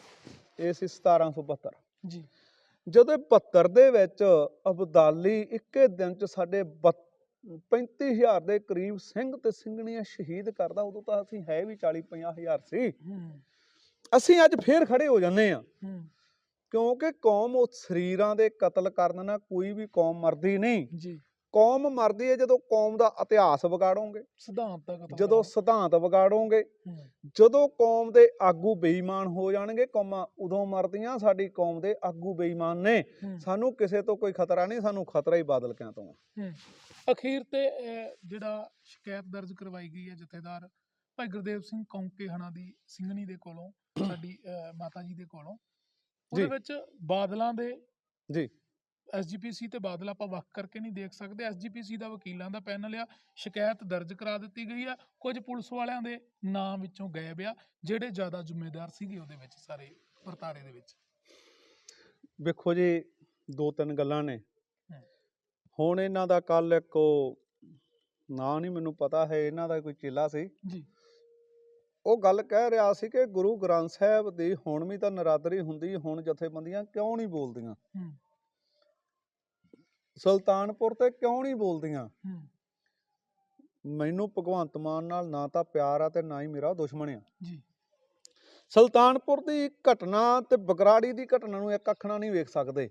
Speaker 1: ਇਹ ਸੀ 1772
Speaker 2: ਜੀ।
Speaker 1: ਜਦੋਂ ਇਹ 72 ਦੇ ਵਿੱਚ ਅਬਦਾਲੀ ਇੱਕੇ ਦਿਨ ਚ ਸਾਡੇ 35000 ਦੇ ਕਰੀਬ ਸਿੰਘ ਤੇ ਸਿੰਘਣੀਆਂ ਸ਼ਹੀਦ ਕਰਦਾ ਉਦੋਂ ਤਾਂ ਅਸੀਂ ਹੈ ਵੀ 40 50000 ਸੀ। ਅਸੀਂ ਅੱਜ ਫੇਰ ਖੜੇ ਹੋ ਜੰਨੇ ਆ ਕਿਉਂਕਿ ਕੌਮ ਉਹ ਸਰੀਰਾਂ ਦੇ ਕਤਲ ਕਰਨ ਨਾਲ ਕੋਈ ਵੀ ਕੌਮ ਮਰਦੀ ਨਹੀਂ।
Speaker 2: ਜੀ।
Speaker 1: ਕੌਮ ਮਰਦੀ ਹੈ ਜਦੋਂ ਕੌਮ ਦਾ ਇਤਿਹਾਸ ਵਿਗਾੜੋਗੇ।
Speaker 2: ਸਿਧਾਂਤ ਦਾ
Speaker 1: ਜਦੋਂ ਸਿਧਾਂਤ ਵਿਗਾੜੋਗੇ ਜਦੋਂ ਕੌਮ ਦੇ ਆਗੂ ਬੇਈਮਾਨ ਹੋ ਜਾਣਗੇ ਕੌਮਾਂ ਉਦੋਂ ਮਰਦੀਆਂ ਸਾਡੀ ਕੌਮ ਦੇ ਆਗੂ ਬੇਈਮਾਨ ਨੇ। ਸਾਨੂੰ ਕਿਸੇ ਤੋਂ ਕੋਈ ਖਤਰਾ ਨਹੀਂ ਸਾਨੂੰ ਖਤਰਾ ਹੀ ਬਾਦਲ ਕਿਆਂ ਤੋਂ।
Speaker 2: ਅਖੀਰ ਤੇ ਜਿਹੜਾ ਸ਼ਿਕਾਇਤ ਦਰਜ ਕਰਵਾਈ ਗਈ ਹੈ ਜਥੇਦਾਰ ਭਾਈ ਗੁਰਦੇਵ ਸਿੰਘ ਕੌਂਕੇ ਹਣਾ ਦੀ ਸਿੰਘਣੀ ਦੇ ਕੋਲੋਂ ਸਾਡੀ ਮਾਤਾ ਜੀ ਦੇ ਕੋਲੋਂ ਉਹਦੇ। ਵਿੱਚ ਬਾਦਲਾਂ ਦੇ
Speaker 1: ਜੀ।
Speaker 2: ਐਸਜੀਪੀਸੀ ਤੇ ਬਾਦਲ ਆਪਾਂ ਵੱਖ ਕਰਕੇ ਨਹੀਂ ਦੇਖ ਸਕਦੇ। ਐਸਜੀਪੀਸੀ ਦਾ ਵਕੀਲਾਂ ਦਾ ਪੈਨਲ ਆ ਸ਼ਿਕਾਇਤ ਦਰਜ ਕਰਾ ਦਿੱਤੀ ਗਈ ਆ। ਕੁਝ ਪੁਲਿਸ ਵਾਲਿਆਂ ਦੇ ਨਾਮ ਵਿੱਚੋਂ ਗਾਇਬ ਆ ਜਿਹੜੇ ਜ਼ਿਆਦਾ ਜ਼ਿੰਮੇਦਾਰ ਸੀਗੇ ਉਹਦੇ ਵਿੱਚ ਸਾਰੇ ਵਰਤਾਰੇ ਦੇ ਵਿੱਚ।
Speaker 1: ਵੇਖੋ ਜੀ ਦੋ ਤਿੰਨ ਗੱਲਾਂ ਨੇ। ਹੁਣ ਇਹਨਾਂ ਦਾ ਕੱਲ ਇੱਕ ਨਾਂ ਨਹੀਂ ਮੈਨੂੰ ਪਤਾ ਹੈ ਇਹਨਾਂ ਦਾ ਕੋਈ ਚੇਲਾ ਸੀ।
Speaker 2: ਜੀ।
Speaker 1: ਉਹ ਗੱਲ ਕਹਿ ਰਿਹਾ ਸੀ ਕਿ ਗੁਰੂ ਗ੍ਰੰਥ ਸਾਹਿਬ ਦੀ ਹੁਣ ਵੀ ਤਾਂ ਨਰਾਦਰੀ ਹੁੰਦੀ ਹੁਣ ਜਥੇਬੰਦੀਆਂ ਕਿਉਂ ਨਹੀਂ ਬੋਲਦੀਆਂ?
Speaker 2: ਹੂੰ।
Speaker 1: ਸੁਲਤਾਨਪੁਰ ਤੇ ਕਿਉਂ ਨਹੀਂ ਬੋਲਦੀਆਂ? ਮੈਨੂੰ ਭਗਵੰਤ ਮਾਨ ਨਾਲ ਨਾ ਤਾਂ ਪਿਆਰ ਆ ਤੇ ਨਾ ਹੀ ਮੇਰਾ ਦੁਸ਼ਮਣ ਆ।
Speaker 2: ਜੀ।
Speaker 1: ਸੁਲਤਾਨਪੁਰ ਦੀ ਘਟਨਾ ਤੇ ਬਗਰਾੜੀ ਦੀ ਘਟਨਾ ਨੂੰ ਇੱਕ ਅੱਖਣਾ ਨਹੀਂ ਵੇਖ ਸਕਦੇ।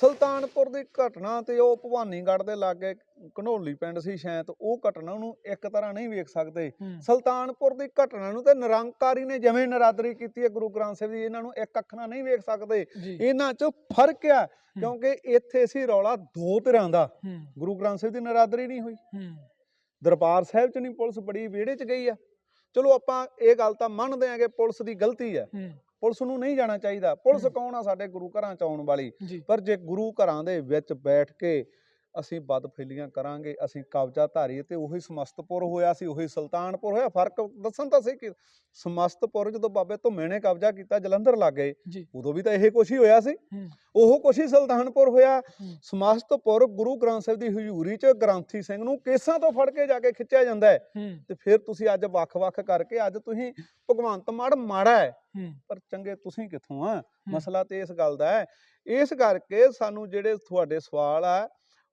Speaker 1: ਸੁਲਤਾਨਪੁਰ ਦੀ ਘਟਨਾ ਤੇ ਉਹ ਭਵਾਨੀਗੜ੍ਹ ਦੇ ਲਾਗੇ ਘਨੌਲੀ ਪਿੰਡ ਸੀ ਸ਼ਾਇਦ ਉਹ ਘਟਨਾ ਨੂੰ ਇੱਕ ਤਰ੍ਹਾਂ ਨਹੀਂ ਵੇਖ ਸਕਦੇ।
Speaker 2: ਹੂੰ।
Speaker 1: ਸੁਲਤਾਨਪੁਰ ਦੀ ਘਟਨਾ ਨੂੰ ਤੇ ਨਿਰੰਕਾਰੀ ਨੇ ਜਿਵੇਂ ਨਰਾਦਰੀ ਕੀਤੀ ਹੈ ਗੁਰੂ ਗ੍ਰੰਥ ਸਾਹਿਬ ਦੀ ਇਹਨਾਂ ਨੂੰ ਇੱਕ ਅੱਖ ਨਾਲ ਨਹੀਂ ਵੇਖ ਸਕਦੇ।
Speaker 2: ਜੀ।
Speaker 1: ਇਹਨਾਂ 'ਚ ਫ਼ਰਕ ਆ ਕਿਉਂਕਿ ਇੱਥੇ ਸੀ ਰੌਲਾ ਦੋ ਤਰ੍ਹਾਂ ਦਾ।
Speaker 2: ਹੂੰ।
Speaker 1: ਗੁਰੂ ਗ੍ਰੰਥ ਸਾਹਿਬ ਦੀ ਨਰਾਦਰੀ ਨਹੀਂ ਹੋਈ।
Speaker 2: ਹੂੰ।
Speaker 1: ਦਰਬਾਰ ਸਾਹਿਬ 'ਚ ਨਹੀਂ ਪੁਲਿਸ ਬੜੀ ਵਿਹੜੇ 'ਚ ਗਈ ਆ। ਚਲੋ ਆਪਾਂ ਇਹ ਗੱਲ ਤਾਂ ਮੰਨਦੇ ਆ ਕਿ ਪੁਲਿਸ ਦੀ ਗਲਤੀ ਹੈ
Speaker 2: ਹੂੰ।
Speaker 1: ਪੁਲਿਸ ਨੂੰ ਨਹੀਂ ਜਾਣਾ ਚਾਹੀਦਾ। ਪੁਲਿਸ। ਕੌਣ ਆ ਸਾਡੇ ਗੁਰੂ ਘਰਾਂ 'ਚ ਆਉਣ ਵਾਲੀ? ਪਰ ਜੇ ਗੁਰੂ ਘਰਾਂ ਦੇ ਵਿੱਚ ਬੈਠ ਕੇ ਅਸੀਂ ਬਦਫੈਲੀਆਂ ਕਰਾਂਗੇ ਅਸੀਂ ਕਬਜ਼ਾ ਧਾਰੀਏ ਤੇ ਉਹੀ ਸਮਸਤਪੁਰ ਹੋਇਆ ਸੀ ਉਹੀ ਸੁਲਤਾਨਪੁਰ ਹੋਇਆ ਫ਼ਰਕ ਦੱਸਣ ਤਾਂ ਸਹੀ ਕਿ ਸਮਸਤਪੁਰ ਜਦੋਂ ਬਾਬੇ ਧੁੰਮੇ ਨੇ ਕਬਜ਼ਾ ਕੀਤਾ ਜਲੰਧਰ ਲੱਗ ਗਏ ਉਦੋਂ ਵੀ ਤਾਂ ਇਹ ਕੁਛ ਹੀ ਹੋਇਆ ਸੀ। ਉਹ ਕੁਛ ਹੀ ਸੁਲਤਾਨਪੁਰ ਹੋਇਆ। ਸਮਸਤਪੁਰ ਗੁਰੂ ਗ੍ਰੰਥ ਸਾਹਿਬ ਦੀ ਹਜ਼ੂਰੀ 'ਚ ਗ੍ਰੰਥੀ ਸਿੰਘ ਨੂੰ ਕੇਸਾਂ ਤੋਂ ਫੜ ਕੇ ਜਾ ਕੇ ਖਿੱਚਿਆ ਜਾਂਦਾ ਹੈ। ਤੇ ਫਿਰ ਤੁਸੀਂ ਅੱਜ ਵੱਖ-ਵੱਖ ਕਰਕੇ ਅੱਜ ਤੁਸੀਂ ਭਗਵੰਤ ਮਾੜ ਮਾੜਾ ਹੂੰ। ਪਰ ਚੰਗੇ ਤੁਸੀਂ ਕਿੱਥੋਂ ਆ? ਮਸਲਾ ਤੇ ਇਸ ਗੱਲ ਦਾ ਹੈ। ਇਸ ਕਰਕੇ ਸਾਨੂੰ ਜਿਹੜੇ ਤੁਹਾਡੇ ਸਵਾਲ ਆ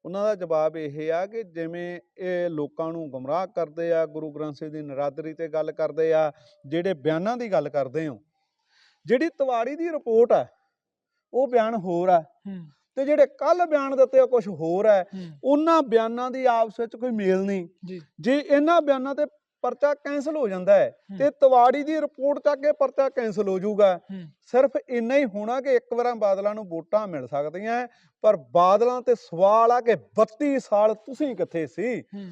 Speaker 1: ਉਹਨਾਂ ਦਾ ਜਵਾਬ ਇਹ ਆ ਕਿ ਜਿਵੇਂ ਇਹ ਲੋਕਾਂ ਨੂੰ ਗੁੰਮਰਾਹ ਕਰਦੇ ਆ ਗੁਰੂ ਗ੍ਰੰਥ ਸਾਹਿਬ ਦੀ ਨਰਾਦਰੀ ਤੇ ਗੱਲ ਕਰਦੇ ਆ ਜਿਹੜੇ ਬਿਆਨਾਂ ਦੀ ਗੱਲ ਕਰਦੇ ਹੋ ਜਿਹੜੀ ਤਵਾੜੀ ਦੀ ਰਿਪੋਰਟ ਆ ਉਹ ਬਿਆਨ ਹੋਰ ਆ। ਤੇ ਜਿਹੜੇ ਕੱਲ ਬਿਆਨ ਦਿੱਤੇ ਆ ਕੁਝ ਹੋਰ ਹੈ। ਉਹਨਾਂ ਬਿਆਨਾਂ ਦੀ ਆਪਸ ਵਿੱਚ ਕੋਈ ਮੇਲ ਨਹੀਂ।
Speaker 2: ਜੀ।
Speaker 1: ਜੇ ਇਹਨਾਂ ਬਿਆਨਾਂ ਤੇ ਪਰਚਾ ਕੈਂਸਲ ਹੋ ਜਾਂਦਾ ਹੈ। ਤੇ ਤਵਾੜੀ ਦੀ ਰਿਪੋਰਟ ਤੱਕ ਇਹ ਪਰਚਾ ਕੈਂਸਲ ਹੋ ਜਾਊਗਾ। ਸਿਰਫ ਇੰਨਾ ਹੀ ਹੋਣਾ ਕਿ ਇੱਕ ਵਾਰਾਂ ਬਾਦਲਾਂ ਨੂੰ ਵੋਟਾਂ ਮਿਲ ਸਕਦੀਆਂ ਪਰ ਬਾਦਲਾਂ ਤੇ ਸਵਾਲ ਆ ਕਿ 32 ਸਾਲ ਤੁਸੀਂ ਕਿੱਥੇ ਸੀ?
Speaker 2: ਹੂੰ।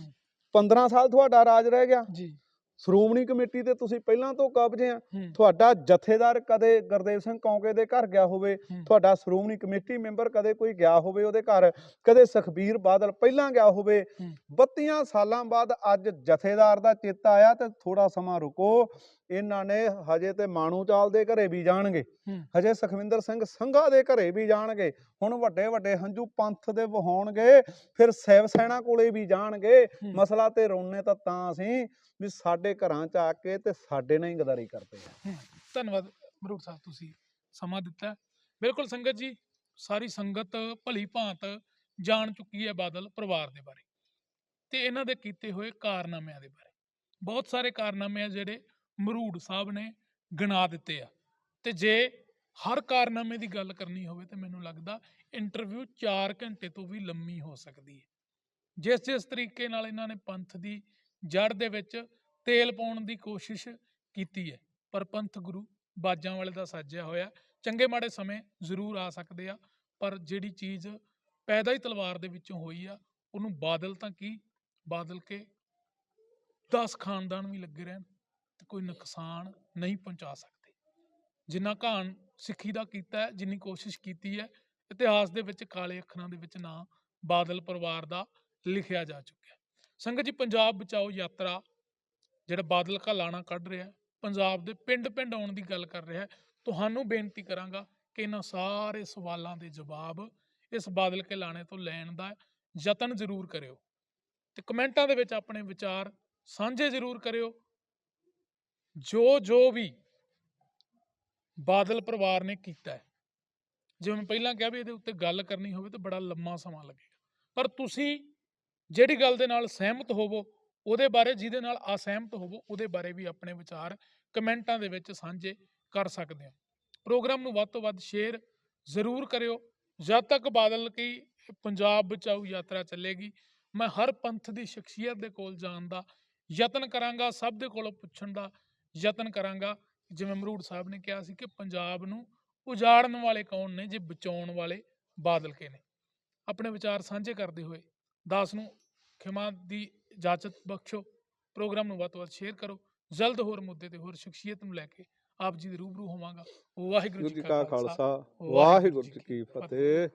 Speaker 1: 15 ਸਾਲ ਤੁਹਾਡਾ ਰਾਜ ਰਹਿ ਗਿਆ।
Speaker 2: ਜੀ।
Speaker 1: ਸ਼੍ਰੋਮਣੀ ਕਮੇਟੀ ਤੇ ਤੁਸੀਂ ਪਹਿਲਾਂ ਤੋਂ ਕਬਜ਼ੇ ਆ ਤੁਹਾਡਾ ਜਥੇਦਾਰ ਕਦੇ ਗੁਰਦੇਵ ਸਿੰਘ ਕੌਂਕੇ ਦੇ ਘਰ ਗਿਆ ਹੋਵੇ। ਤੁਹਾਡਾ ਸ਼੍ਰੋਮਣੀ ਕਮੇਟੀ ਮੈਂਬਰ ਕਦੇ ਕੋਈ ਗਿਆ ਹੋਵੇ ਉਹਦੇ ਘਰ ਕਦੇ ਸੁਖਬੀਰ ਬਾਦਲ ਪਹਿਲਾਂ ਗਿਆ ਹੋਵੇ
Speaker 2: ਹੂੰ।
Speaker 1: 32 ਸਾਲਾਂ ਬਾਅਦ ਅੱਜ ਜਥੇਦਾਰ ਦਾ ਚੇਤਾ ਆਇਆ ਤੇ ਥੋੜਾ ਸਮਾਂ ਰੁਕੋ ਇਹਨਾਂ ਨੇ ਹਜੇ ਤੇ ਮਾਣੂ ਚਾਲ ਦੇ ਘਰੇ ਵੀ ਜਾਣਗੇ। ਹਜੇ ਸੁਖਵਿੰਦਰ ਸਿੰਘ ਸੰਘਾ ਦੇ ਘਰੇ ਵੀ ਜਾਣਗੇ ਹੁਣ ਵੱਡੇ ਵੱਡੇ ਹੰਝੂ ਪੰਥ ਦੇ ਵਹਾਉਣਗੇ ਫਿਰ ਸੈਵ ਸੈਨਾ ਕੋਲੇ ਵੀ ਜਾਣਗੇ। ਮਸਲਾ ਤੇ ਰੋਣੇ ਤਾਂ ਤਾਂ ਅਸੀਂ ਵੀ ਸਾਡੇ ਘਰਾਂ ਚ ਆ ਕੇ ਤੇ ਸਾਡੇ ਨਾਲ ਹੀ ਗਦਾਰੀ ਕਰਦੇ ਆ।
Speaker 2: ਧੰਨਵਾਦ ਮਰੂਟ ਸਾਹਿਬ ਤੁਸੀਂ ਸਮਾਂ ਦਿੱਤਾ। ਬਿਲਕੁਲ ਸੰਗਤ ਜੀ, ਸਾਰੀ ਸੰਗਤ ਭਲੀ ਭਾਂਤ ਜਾਣ ਚੁੱਕੀ ਹੈ ਬਾਦਲ ਪਰਿਵਾਰ ਦੇ ਬਾਰੇ ਤੇ ਇਹਨਾਂ ਦੇ ਕੀਤੇ ਹੋਏ ਕਾਰਨਾਮਿਆਂ ਦੇ ਬਾਰੇ। ਬਹੁਤ ਸਾਰੇ ਕਾਰਨਾਮੇ ਆ ਜਿਹੜੇ ਮਰੂੜ ਸਾਹਿਬ ਨੇ ਗਿਣਾ ਦਿੱਤੇ ਆ। ਤੇ ਜੇ ਹਰ ਕਾਰਨਾਮੇ ਦੀ ਗੱਲ ਕਰਨੀ ਹੋਵੇ ਤੇ ਮੈਨੂੰ ਲੱਗਦਾ ਇੰਟਰਵਿਊ 4 ਘੰਟੇ ਤੋਂ ਵੀ ਲੰਮੀ ਹੋ ਸਕਦੀ ਹੈ। ਜਿਸ ਜਿਸ ਤਰੀਕੇ ਨਾਲ ਇਹਨਾਂ ਨੇ ਪੰਥ ਦੀ ਜੜ ਦੇ ਵਿੱਚ ਤੇਲ ਪਾਉਣ ਦੀ ਕੋਸ਼ਿਸ਼ ਕੀਤੀ ਹੈ। ਪਰ ਪੰਥ ਗੁਰੂ ਬਾਜਾਂ ਵਾਲੇ ਦਾ ਸਾਜਿਆ ਹੋਇਆ। ਚੰਗੇ ਮਾੜੇ ਸਮੇਂ ਜ਼ਰੂਰ ਆ ਸਕਦੇ ਆ, ਪਰ ਜਿਹੜੀ ਚੀਜ਼ ਪੈਦਾ ਹੀ ਤਲਵਾਰ ਦੇ ਵਿੱਚੋਂ ਹੋਈ ਆ, ਉਹਨੂੰ ਬਾਦਲ ਤਾਂ ਕੀ? ਬਾਦਲ ਕੇ 10 ਖਾਨਦਾਨ ਵੀ ਲੱਗੇ ਰਹਿਣ ਤੇ ਕੋਈ ਨੁਕਸਾਨ ਨਹੀਂ ਪਹੁੰਚਾ ਸਕਦੇ। ਜਿੰਨਾ ਘਾਣ ਸਿੱਖੀ ਦਾ ਕੀਤਾ ਹੈ, ਜਿੰਨੀ ਕੋਸ਼ਿਸ਼ ਕੀਤੀ ਹੈ, ਇਤਿਹਾਸ ਦੇ ਵਿੱਚ ਕਾਲੇ ਅੱਖਰਾਂ ਦੇ ਵਿੱਚ ਨਾਂ ਬਾਦਲ ਪਰਿਵਾਰ ਦਾ ਲਿਖਿਆ ਜਾ ਚੁੱਕਿਆ। ਸੰਗਤ ਜੀ, ਪੰਜਾਬ ਬਚਾਓ ਯਾਤਰਾ, ਜਿਹੜਾ ਬਾਦਲ ਕਾ ਲਾਣਾ ਕੱਢ ਰਿਹਾ, ਪੰਜਾਬ ਦੇ ਪਿੰਡ ਪਿੰਡ ਆਉਣ ਦੀ ਗੱਲ ਕਰ ਰਿਹਾ, ਤੁਹਾਨੂੰ ਬੇਨਤੀ ਕਰਾਂਗਾ ਕਿ ਇਹਨਾਂ ਸਾਰੇ ਸਵਾਲਾਂ ਦੇ ਜਵਾਬ ਇਸ ਬਾਦਲ ਕੇ ਤੋਂ ਲੈਣ ਦਾ ਯਤਨ ਜ਼ਰੂਰ ਕਰਿਓ ਤੇ ਕਮੈਂਟਾਂ ਦੇ ਵਿੱਚ ਆਪਣੇ ਵਿਚਾਰ ਸਾਂਝੇ ਜ਼ਰੂਰ ਕਰਿਓ। ਜੋ ਜੋ ਵੀ ਬਾਦਲ ਪਰਿਵਾਰ ਨੇ ਕੀਤਾ ਹੈ, ਜਿਵੇਂ ਮੈਂ ਪਹਿਲਾਂ ਕਿਹਾ ਵੀ ਇਹਦੇ ਉੱਤੇ ਗੱਲ ਕਰਨੀ ਹੋਵੇ ਤਾਂ ਬੜਾ ਲੰਮਾ ਸਮਾਂ ਲੱਗੇਗਾ, ਪਰ ਤੁਸੀਂ ਜਿਹੜੀ ਗੱਲ ਦੇ ਨਾਲ ਸਹਿਮਤ ਹੋਵੋ, ਉਹਦੇ ਬਾਰੇ, ਜਿਹਦੇ ਨਾਲ ਅਸਹਿਮਤ ਹੋਵੋ, ਉਹਦੇ ਬਾਰੇ ਵੀ ਆਪਣੇ ਵਿਚਾਰ ਕਮੈਂਟਾਂ ਦੇ ਵਿੱਚ ਸਾਂਝੇ ਕਰ ਸਕਦੇ ਹੋ। ਪ੍ਰੋਗਰਾਮ ਨੂੰ ਵੱਧ ਤੋਂ ਵੱਧ ਸ਼ੇਅਰ ਜ਼ਰੂਰ ਕਰਿਓ। ਜਦ ਤੱਕ ਬਾਦਲ ਕੀ ਪੰਜਾਬ ਬਚਾਓ ਯਾਤਰਾ ਚੱਲੇਗੀ, ਮੈਂ ਹਰ ਪੰਥ ਦੀ ਸ਼ਖਸੀਅਤ ਦੇ ਕੋਲ ਜਾਣ ਦਾ ਯਤਨ ਕਰਾਂਗਾ, ਸਭ ਦੇ ਕੋਲੋਂ ਪੁੱਛਣ ਦਾ ਯਤਨ ਕਰਾਂਗਾ। ਜਿਵੇਂ ਮਰੂੜ ਸਾਹਿਬ ਨੇ ਕਿਹਾ ਸੀ ਕਿ ਪੰਜਾਬ ਨੂੰ ਉਜਾੜਨ ਵਾਲੇ ਕੌਣ ਨੇ, ਜੇ ਬਚਾਉਣ ਵਾਲੇ ਬਾਦਲ ਕੇ ਨੇ। ਆਪਣੇ ਵਿਚਾਰ ਸਾਂਝੇ ਕਰਦੇ ਹੋਏ ਦਾਸ ਨੂੰ ਖਿਮਾ ਦੀ ਇਜਾਜ਼ਤ ਬਖਸ਼ੋ। ਪ੍ਰੋਗਰਾਮ ਨੂੰ ਵੱਧ ਤੋਂ ਵੱਧ ਸ਼ੇਅਰ ਕਰੋ। ਜਲਦ ਹੋਰ ਮੁੱਦੇ ਤੇ ਹੋਰ ਸ਼ਖਸੀਅਤ ਨੂੰ ਲੈ ਕੇ ਆਪ ਜੀ ਦੇ ਰੂਬਰੂ ਹੋਵਾਂਗਾ। ਵਾਹਿਗੁਰੂ
Speaker 1: ਗੁਰੂ
Speaker 2: ਜੀ ਕਾ
Speaker 1: ਖਾਲਸਾ। ਵਾਹਿਗੁਰੂ ਜੀ ਕੀ ਫਤਿਹ।